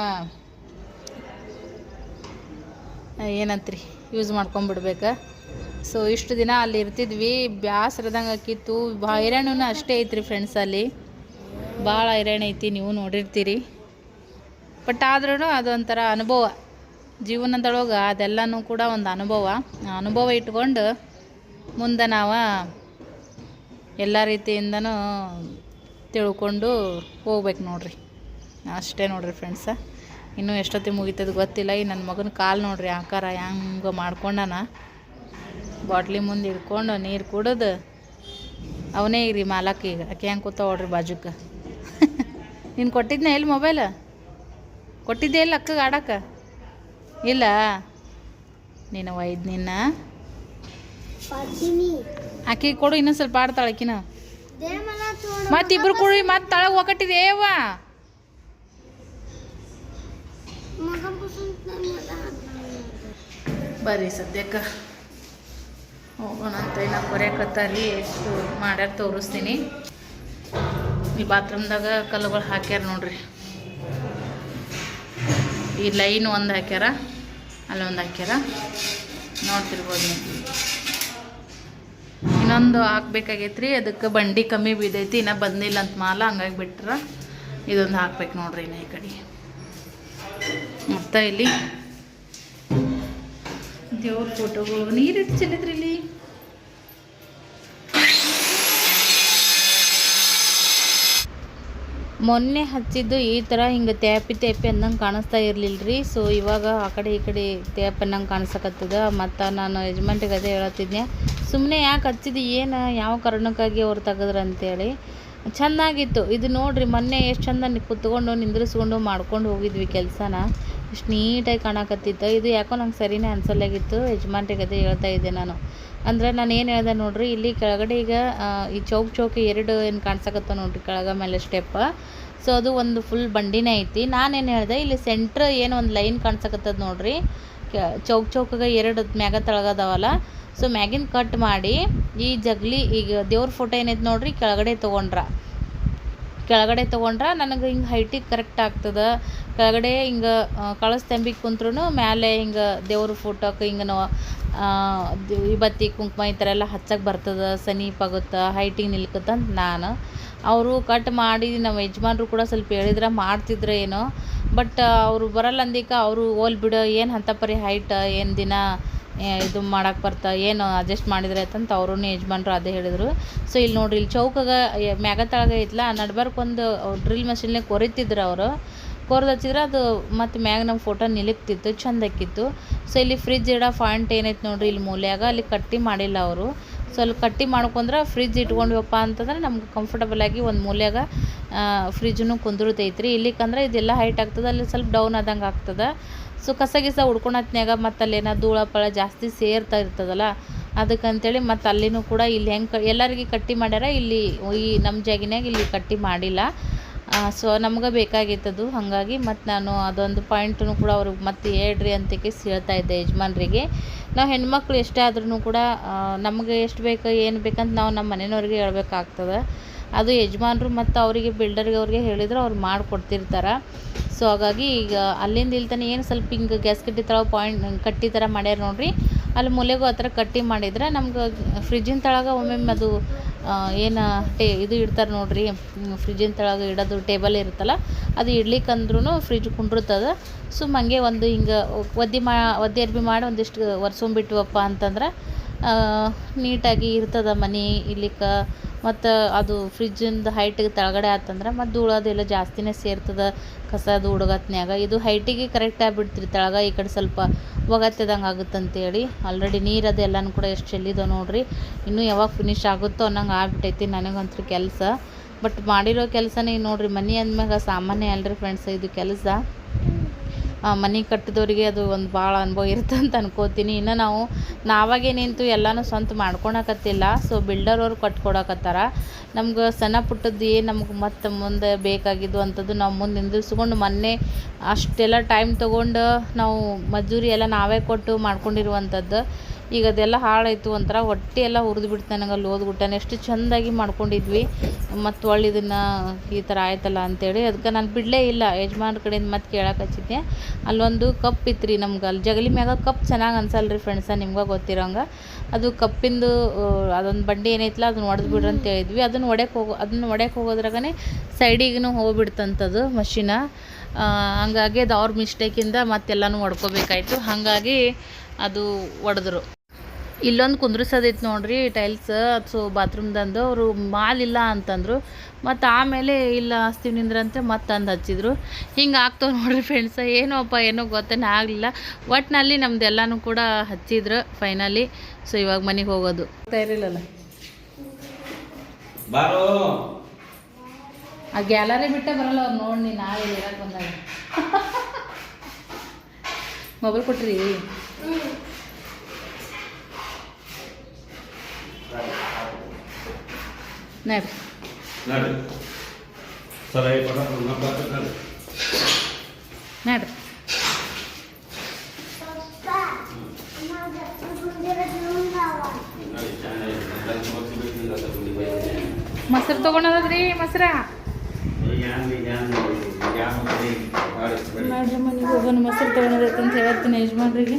Speaker 1: ಏನಂತ್ರಿ? ಯೂಸ್ ಮಾಡ್ಕೊಂಬಿಡ್ಬೇಕು ಸೊ ಇಷ್ಟು ದಿನ ಅಲ್ಲಿ ಇರ್ತಿದ್ವಿ. ಬ್ಯಾಸ್ರದಂಗೆ ಆಕಿತ್ತು ಹೈರಾಣೂ ಅಷ್ಟೇ ಐತ್ರಿ ಫ್ರೆಂಡ್ಸ್ ಅಲ್ಲಿ. ಭಾಳ ಹೈರಾಣ ಐತಿ, ನೀವು ನೋಡಿರ್ತೀರಿ. ಬಟ್ ಆದ್ರೂ ಅದೊಂಥರ ಅನುಭವ. ಜೀವನದೊಳಗೆ ಅದೆಲ್ಲನೂ ಕೂಡ ಒಂದು ಅನುಭವ. ಅನುಭವ ಇಟ್ಕೊಂಡು ಮುಂದೆ ನಾವು ಎಲ್ಲ ರೀತಿಯಿಂದನೂ ತಿಳ್ಕೊಂಡು ಹೋಗ್ಬೇಕು ನೋಡ್ರಿ. ಅಷ್ಟೇ ನೋಡ್ರಿ ಫ್ರೆಂಡ್ಸ ಇನ್ನೂ ಎಷ್ಟೊತ್ತಿಗೆ ಮುಗಿತದ ಗೊತ್ತಿಲ್ಲ. ಈ ನನ್ನ ಮಗನ ಕಾಲು ನೋಡ್ರಿ ಆಕಾರ ಹೆಂಗೆ ಮಾಡ್ಕೊಂಡನ. ಬಾಟ್ಲಿ ಮುಂದೆ ಇಡ್ಕೊಂಡು ನೀರು ಕುಡಿದು ಅವನೇ ಇರಿ ರೀ ಮಾಲಕ್ ಈಗ. ಆಕೆ ಹೆಂಗೆ ನೋಡ್ರಿ ಬಾಜುಕ್ಕೆ ನೀನು ಕೊಟ್ಟಿದ್ನ ಎಲ್ಲಿ ಮೊಬೈಲ್ ಕೊಟ್ಟಿದ್ದೆ ಇಲ್ಲ ಅಕ್ಕಗೆ ಆಡಕ್ಕೆ ಇಲ್ಲ. ನೀನು ಒಯ್ದು ನಿನ್ನ? ಆಕೆಗೆ ಕೊಡು ಇನ್ನೊಂದು ಸ್ವಲ್ಪ ಆಡ್ತಾಳೆ ಆಕಿನ. ಮತ್ತಿಬ್ರು ಕುಡಿ ಮತ್ತೆ ತಳಗೆ ಒಕ್ಕಟ್ಟಿದೆ ಅವ್ವ ಬರ್ರಿ ಸದ್ಯಕ್ಕೆ. ಹೋಗೋಣ ಅಂತ ಇನ್ನು ಕೊರೆಯಕತ್ತಾರಿ ಎಷ್ಟು ಮಾಡ್ಯಾರ ತೋರಿಸ್ತೀನಿ. ಈ ಬಾತ್ರೂಮ್ದಾಗ ಕಲ್ಲುಗಳು ಹಾಕ್ಯಾರ ನೋಡ್ರಿ. ಈ ಲೈನ್ ಒಂದು ಹಾಕ್ಯಾರ ಅಲ್ಲೊಂದು ಹಾಕ್ಯಾರ. ನೋಡ್ತಿರ್ಬೋದು ನೀವು. ಇನ್ನೊಂದು ಹಾಕ್ಬೇಕಾಗೈತ್ರಿ, ಅದಕ್ಕೆ ಬಂಡಿ ಕಮ್ಮಿ ಬಿದ್ದೈತಿ ಇನ್ನೂ ಬಂದಿಲ್ಲ ಅಂತ ಮಾಲ ಹಂಗಾಗಿ ಬಿಟ್ರೆ ಇದೊಂದು ಹಾಕ್ಬೇಕು ನೋಡ್ರಿ ಇನ್ನು ಈ ಕಡೆ. ಮತ್ತು ಇಲ್ಲಿ? ದೇವ್ರ ಫೋಟೋಗಳು ನೀರಿಟ್ಟು ಚೆಲ್ಲಿದ್ರಿ ಇಲ್ಲಿ? ಮೊನ್ನೆ ಹಚ್ಚಿದ್ದು ಈ ಥರ ಹಿಂಗೆ ತ್ಯಾಪಿ ತ್ಯಾಪಿ ಅಂದಂಗೆ ಕಾಣಿಸ್ತಾ ಇರಲಿಲ್ಲ ರೀ ಸೊ ಇವಾಗ ಆ ಕಡೆ ಈ ಕಡೆ ತ್ಯಾಪ್ ಅನ್ನಂಗೆ ಕಾಣಿಸಕತ್ತದ. ಮತ್ತು ನಾನು ಯಜಮಾನ್ರಿಗೆ ಅದೇ ಹೇಳತ್ತಿದ್ದೆ ಸುಮ್ಮನೆ ಯಾಕೆ ಹಚ್ಚಿದ್ದು ಏನು? ಯಾವ ಕಾರಣಕ್ಕಾಗಿ ಅವ್ರು ತೆಗದ್ರ ಅಂತೇಳಿ. ಚೆನ್ನಾಗಿತ್ತು ಇದು ನೋಡ್ರಿ, ಮೊನ್ನೆ ಎಷ್ಟು ಚಂದ ಕುತ್ಕೊಂಡು ನಿಂದ್ರಿಸ್ಕೊಂಡು ಮಾಡ್ಕೊಂಡು ಹೋಗಿದ್ವಿ ಕೆಲಸನ. ಎಷ್ಟು ನೀಟಾಗಿ ಕಾಣಕತ್ತಿತ್ತು. ಇದು ಯಾಕೋ ನಂಗೆ ಸರಿನೇ ಅನ್ಸಲ್ಲಾಗಿತ್ತು. ಯಜಮಾನ್ರಿಗೆ ಅದೇ ಹೇಳ್ತಾ ಇದ್ದೆ ನಾನು. ಅಂದ್ರೆ ನಾನು ಏನು ಹೇಳ್ದೆ ನೋಡ್ರಿ, ಇಲ್ಲಿ ಕೆಳಗಡೆ ಈಗ ಈ ಚೌಕ್ ಚೌಕಿ ಎರಡು ಏನು ಕಾಣಿಸಕತ್ತ ನೋಡ್ರಿ ಕೆಳಗ ಮೇಲೆ ಸ್ಟೆಪ್ ಸೊ ಅದು ಒಂದು ಫುಲ್ ಬಂಡಿನೇ ಐತಿ. ನಾನೇನು ಹೇಳ್ದೆ, ಇಲ್ಲಿ ಸೆಂಟ್ರ್ ಏನು ಒಂದು ಲೈನ್ ಕಾಣ್ಸಕತ್ತದ ನೋಡ್ರಿ. ಚೌಕ್ ಚೌಕಗೆ ಎರಡು ಮ್ಯಾಗ ತಳಗದವಲ್ಲ. ಸೊ ಮ್ಯಾಗಿನ ಕಟ್ ಮಾಡಿ, ಈ ಜಗ್ಲಿ ಈಗ ದೇವ್ರ ಫೋಟೋ ಏನೈತೆ ನೋಡ್ರಿ, ಕೆಳಗಡೆ ತೊಗೊಂಡ್ರ. ಕೆಳಗಡೆ ತೊಗೊಂಡ್ರೆ ನನಗೆ ಹಿಂಗೆ ಹೈಟಿಗೆ ಕರೆಕ್ಟ್ ಆಗ್ತದೆ. ಕೆಳಗಡೆ ಹಿಂಗೆ ಕಳಸ್ತಂಬಿಗೆ ಕುಂತ್ರೂ ಮ್ಯಾಲೆ ಹಿಂಗೆ ದೇವ್ರ ಫೋಟೋಕ್ಕೆ ಹಿಂಗೆ ನಾವು ವಿಭತ್ತಿ ಕುಂಕುಮ ಈ ಥರ ಎಲ್ಲ ಹಚ್ಚಕ್ಕೆ ಬರ್ತದೆ ಸನೀಪಾಗುತ್ತೆ ಹೈಟಿಗೆ ನಿಲ್ಕತ್ತೆ ಅಂತ ನಾನು. ಅವರು ಕಟ್ ಮಾಡಿ ನಮ್ಮ ಯಜಮಾನ್ರು ಕೂಡ ಸ್ವಲ್ಪ ಹೇಳಿದ್ರೆ ಮಾಡ್ತಿದ್ರೆ ಏನೋ. ಬಟ್ ಅವರು ಬರಲ್ಲ ಅಂದಿಕ ಅವರು ಓಲ್ ಬಿಡು, ಏನು ಅಂತ ಪರಿ ಹೈಟ್ ಏನು ದಿನ ಇದು ಮಾಡಕ್ಕೆ ಬರ್ತಾ, ಏನು ಅಡ್ಜಸ್ಟ್ ಮಾಡಿದ್ರೆ ಆಯ್ತಂತ ಅವರು ಯಜಮಾನ್ರು ಅದೇ ಹೇಳಿದರು. ಸೊ ಇಲ್ಲಿ ನೋಡ್ರಿ ಇಲ್ಲಿ ಚೌಕಾಗ, ಮ್ಯಾಗ ತಳಗ ಐತ್ಲ ನಡ್ಬಾರ್ಕೊಂದು ಡ್ರಿಲ್ ಮಷಿನ್ಲೆ ಕೊರಿತಿದ್ರು ಅವರು. ಕೊರ್ದು ಹಚ್ಚಿದ್ರೆ ಅದು ಮತ್ತು ಮ್ಯಾಗ ನಮ್ಮ ಫೋಟೋ ನಿಲುಕ್ತಿತ್ತು, ಚಂದ ಆಕ್ಕಿತ್ತು ಸೊ ಇಲ್ಲಿ ಫ್ರಿಜ್ ಇಡೋ ಫಾಂಟ್ ಏನೈತೆ ನೋಡ್ರಿ ಇಲ್ಲಿ ಮೂಲೆಯಾಗ, ಅಲ್ಲಿ ಕಟ್ಟಿ ಮಾಡಿಲ್ಲ ಅವರು. ಸೊ ಅಲ್ಲಿ ಕಟ್ಟಿ ಮಾಡ್ಕೊಂಡ್ರೆ ಫ್ರಿಜ್ ಇಟ್ಕೊಂಡ್ವಪ್ಪ ಅಂತಂದ್ರೆ ನಮ್ಗೆ ಕಂಫರ್ಟಬಲ್ ಆಗಿ ಒಂದು ಮೂಲೆಯಾಗ ಫ್ರಿಜ್ನು ಕುಂದಿರ್ತೈತ್ರಿ. ಇಲ್ಲಿಕಂದ್ರೆ ಇದೆಲ್ಲ ಹೈಟ್ ಆಗ್ತದೆ, ಅಲ್ಲಿ ಸ್ವಲ್ಪ ಡೌನ್ ಆದಂಗೆ ಆಗ್ತದೆ. ಸೊ ಕಸ ಗಿಸ ಹುಡ್ಕೊಳತ್ನ್ಯಾಗ ಮತ್ತು ಅಲ್ಲೇನ ಧೂಳ ಪಳ ಜಾಸ್ತಿ ಸೇರ್ತಾ ಇರ್ತದಲ್ಲ, ಅದಕ್ಕಂತೇಳಿ ಮತ್ತು ಅಲ್ಲಿನೂ ಕೂಡ ಇಲ್ಲಿ ಹೆಂಗೆ ಎಲ್ಲರಿಗೆ ಕಟ್ಟಿ ಮಾಡ್ಯಾರ, ಇಲ್ಲಿ ಈ ನಮ್ಮ ಜಾಗಿನಾಗ ಇಲ್ಲಿ ಕಟ್ಟಿ ಮಾಡಿಲ್ಲ. ಸೊ ನಮ್ಗೆ ಬೇಕಾಗಿತ್ತದು ಹಾಗಾಗಿ ಮತ್ತು ನಾನು ಅದೊಂದು ಪಾಯಿಂಟನ್ನು ಕೂಡ ಅವ್ರಿಗೆ ಮತ್ತೆ ಹೇಳ್ರಿ ಅಂತ ಹೇಳ್ತಾ ಇದ್ದೆ ಯಜಮಾನ್ರಿಗೆ. ನಾವು ಹೆಣ್ಮಕ್ಳು ಎಷ್ಟೇ ಆದ್ರೂ ಕೂಡ ನಮಗೆ ಎಷ್ಟು ಬೇಕು, ಏನು ಬೇಕಂತ ನಾವು ನಮ್ಮ ಮನೆಯವ್ರಿಗೆ ಹೇಳ್ಬೇಕಾಗ್ತದೆ. ಅದು ಯಜಮಾನ್ರು ಮತ್ತು ಅವರಿಗೆ, ಬಿಲ್ಡರ್ಗೆ ಅವ್ರಿಗೆ ಹೇಳಿದ್ರೆ ಅವ್ರು ಮಾಡಿಕೊಡ್ತಿರ್ತಾರೆ. ಸೊ ಹಾಗಾಗಿ ಈಗ ಅಲ್ಲಿಂದ ಇಲ್ಲಿ ಏನು ಸ್ವಲ್ಪ ಹಿಂಗೆ ಗ್ಯಾಸ್ ಕಟ್ಟಿ ಥರ ಪಾಯಿಂಟ್ ಕಟ್ಟಿ ಥರ ಮಾಡ್ಯಾರ ನೋಡ್ರಿ. ಅಲ್ಲಿ ಮೂಲೆಗೂ ಆ ಥರ ಕಟ್ಟಿ ಮಾಡಿದ್ರೆ ನಮ್ಗೆ ಫ್ರಿಜ್ಜಿನ ತಳಗೆ ಒಮ್ಮೊಮ್ಮೆ ಅದು ಏನು ಟೇ, ಇದು ಇಡ್ತಾರೆ ನೋಡಿರಿ ಫ್ರಿಜ್ಜಿನ ತಳಗೆ ಇಡೋದು ಟೇಬಲ್ ಇರುತ್ತಲ್ಲ, ಅದು ಇಡ್ಲಿಕ್ಕಂದ್ರೂ ಫ್ರಿಜ್ ಕುಂಡಿರ್ತದೆ. ಸುಮ್ಮ ಹಂಗೆ ಒಂದು ಹಿಂಗೆ ಒದ್ದೆ ಮಾ, ಒದ್ದೆ ಅರ್ಬಿ ಮಾಡಿ ಒಂದಿಷ್ಟು ಒರೆಸ್ಕೊಂಬಿಟ್ವಪ್ಪ ಅಂತಂದ್ರೆ ನೀಟಾಗಿ ಇರ್ತದೆ ಮನೆ ಇಲ್ಲಿಕ, ಮತ್ತು ಅದು ಫ್ರಿಜ್ಜಿಂದು ಹೈಟಿಗೆ ತೆಳಗಡೆ ಆತಂದ್ರೆ ಮತ್ತು ಧೂಳದೆಲ್ಲ ಜಾಸ್ತಿನೇ ಸೇರ್ತದೆ ಕಸದು ಹುಡುಗತ್ನ್ಯಾಗ. ಇದು ಹೈಟಿಗೆ ಕರೆಕ್ಟ್ ಆಗಿಬಿಡ್ತ್ರಿ ತೆಳಗ, ಈ ಕಡೆ ಸ್ವಲ್ಪ ಒಗತ್ತಿದಂಗೆ ಆಗುತ್ತೆ ಅಂತೇಳಿ ಆಲ್ರೆಡಿ ನೀರು ಅದೆಲ್ಲನೂ ಕೂಡ ಎಷ್ಟು ಚೆಲ್ಲಿದೋ ನೋಡಿರಿ. ಇನ್ನೂ ಯಾವಾಗ ಫಿನಿಶ್ ಆಗುತ್ತೋ ಅನ್ನಂಗೆ ಆಗ್ಬಿಟ್ಟೈತಿ ನನಗಂತೂ ಕೆಲಸ. ಬಟ್ ಮಾಡಿರೋ ಕೆಲಸನೇ ನೋಡಿರಿ, ಮನೆ ಅಂದಮ್ಯಾಗ ಸಾಮಾನ್ಯ ಅಲ್ರಿ ಫ್ರೆಂಡ್ಸ್ ಇದು ಕೆಲಸ. ಮನೆ ಕಟ್ಟಿದವ್ರಿಗೆ ಅದು ಒಂದು ಭಾಳ ಅನುಭವ ಇರುತ್ತೆ ಅಂತ ಅನ್ಕೋತೀನಿ. ಇನ್ನು ನಾವು, ನಾವಾಗೇ ನಿಂತು ಎಲ್ಲನೂ ಸ್ವಂತ ಮಾಡ್ಕೊಳಕತ್ತಿಲ್ಲ ಸೊ ಬಿಲ್ಡರ್ ಅವ್ರು ಕಟ್ಕೊಡಕತ್ತಾರ. ನಮ್ಗೆ ಸಣ್ಣ ಪುಟ್ಟದ್ದು ಏನು ನಮ್ಗೆ ಮತ್ತೆ ಮುಂದೆ ಬೇಕಾಗಿದ್ದು ಅಂಥದ್ದು ನಾವು ಮುಂದೆ ನಿಂದಿರ್ಸ್ಕೊಂಡು ಮೊನ್ನೆ ಅಷ್ಟೆಲ್ಲ ಟೈಮ್ ತೊಗೊಂಡು ನಾವು ಮಜೂರಿ ಎಲ್ಲ ನಾವೇ ಕೊಟ್ಟು ಮಾಡ್ಕೊಂಡಿರುವಂಥದ್ದು ಈಗ ಅದೆಲ್ಲ ಹಾಳಾಯಿತು ಒಂಥರ ಹೊಟ್ಟೆ ಎಲ್ಲ ಹುರಿದು ಬಿಡ್ತು ನನಗೆ ಅಲ್ಲಿ ಓದ್ಬಿಟ್ಟೆ ಎಷ್ಟು ಚೆಂದಾಗಿ ಮಾಡ್ಕೊಂಡಿದ್ವಿ. ಮತ್ತು ಒಳ್ಳೆ ಇದನ್ನು ಈ ಥರ ಆಯ್ತಲ್ಲ ಅಂತೇಳಿ. ಅದಕ್ಕೆ ನಾನು ಬಿಡಲೇ ಇಲ್ಲ. ಯಜಮಾನ್ರ ಕಡೆಯಿಂದ ಮತ್ತೆ ಕೇಳಕ್ಕೆ ಹಚ್ಚಿದ್ದೆ. ಅಲ್ಲೊಂದು ಕಪ್ ಇತ್ತು ರೀ ನಮ್ಗೆ. ಅಲ್ಲಿ ಜಗಲಿ ಮ್ಯಾಗ ಕಪ್ ಚೆನ್ನಾಗಿ ಅನ್ಸಲ್ಲ ರೀ ಫ್ರೆಂಡ್ಸ ನಿಮ್ಗೆ ಗೊತ್ತಿರೋಂಗೆ. ಅದು ಕಪ್ಪಿಂದು ಅದೊಂದು ಬಂಡಿ ಏನೈತಲ್ಲ ಅದನ್ನ ಒಡೆದು ಬಿಡ್ರಿ ಅಂತ ಹೇಳಿದ್ವಿ. ಅದನ್ನು ಒಡೆಯಕ್ಕೆ ಹೋಗೋ, ಅದನ್ನ ಒಡೆಯಕ್ಕೆ ಹೋಗೋದ್ರಾಗನೇ ಸೈಡಿಗೂ ಹೋಗ್ಬಿಡ್ತಂಥದ್ದು ಮಷಿನ. ಹಂಗಾಗಿ ಅದು ಅವ್ರ ಮಿಸ್ಟೇಕಿಂದ ಮತ್ತೆಲ್ಲನೂ ಒಡ್ಕೋಬೇಕಾಯ್ತು. ಹಾಗಾಗಿ ಅದು ಒಡೆದ್ರು. ಇಲ್ಲೊಂದು ಕುಂದ್ರಿಸೋದಿತ್ತು ನೋಡ್ರಿ ಟೈಲ್ಸ್ ಸೊ ಬಾತ್ರೂಮ್ದಂದು ಅವರು ಮಾಲ್ ಇಲ್ಲ ಅಂತಂದರು. ಮತ್ತು ಆಮೇಲೆ ಇಲ್ಲ ಹಚ್ತೀವಿ ನಿಂದ್ರಂತೆ ಮತ್ತೆ ತಂದು ಹಚ್ಚಿದ್ರು. ಹಿಂಗೆ ಆಗ್ತಾವೆ ನೋಡ್ರಿ ಫ್ರೆಂಡ್ಸ ಏನೋಪ್ಪ ಏನೋ ಗೊತ್ತೇನೆ ಆಗಲಿಲ್ಲ. ಒಟ್ಟಿನಲ್ಲಿ ನಮ್ದೆಲ್ಲನೂ ಕೂಡ ಹಚ್ಚಿದ್ರು ಫೈನಲಿ ಸೊ ಇವಾಗ ಮನೆಗೆ ಹೋಗೋದು. ಇರಲಿಲ್ಲ
Speaker 4: ಬಾರೋ.
Speaker 1: ಆ ಗ್ಯಾಲರಿ ಬಿಟ್ಟೆ ಬರಲ್ಲ ಅವ್ರು ನೋಡಿ ನೀನು ನಾಳೆ ಇರಕ್ಕೆ ಬಂದಾಗ. ಮೊಬೈಲ್ ಕೊಟ್ರಿ.
Speaker 4: ನಡಿ ಲಂಚ್ ಬಾಕ್ಸ್ ಬೇಕು ನಿಂಗೆ ಅದ್ರ ಗುಂಡಿ ಬೈದೆ.
Speaker 1: ಮೊಸರು ತೊಗೊಂಡದ್ರಿ ಮೊಸರ. ನೋಡ್ರಿ ಮನೆಗೆ ಹೋಗೋಣ ಮೊಸರು ತೊಗೊಂಡದೈತೆ ಅಂತ ಹೇಳ್ತೀನಿ ಯಜಮಾನ್ರಿಗೆ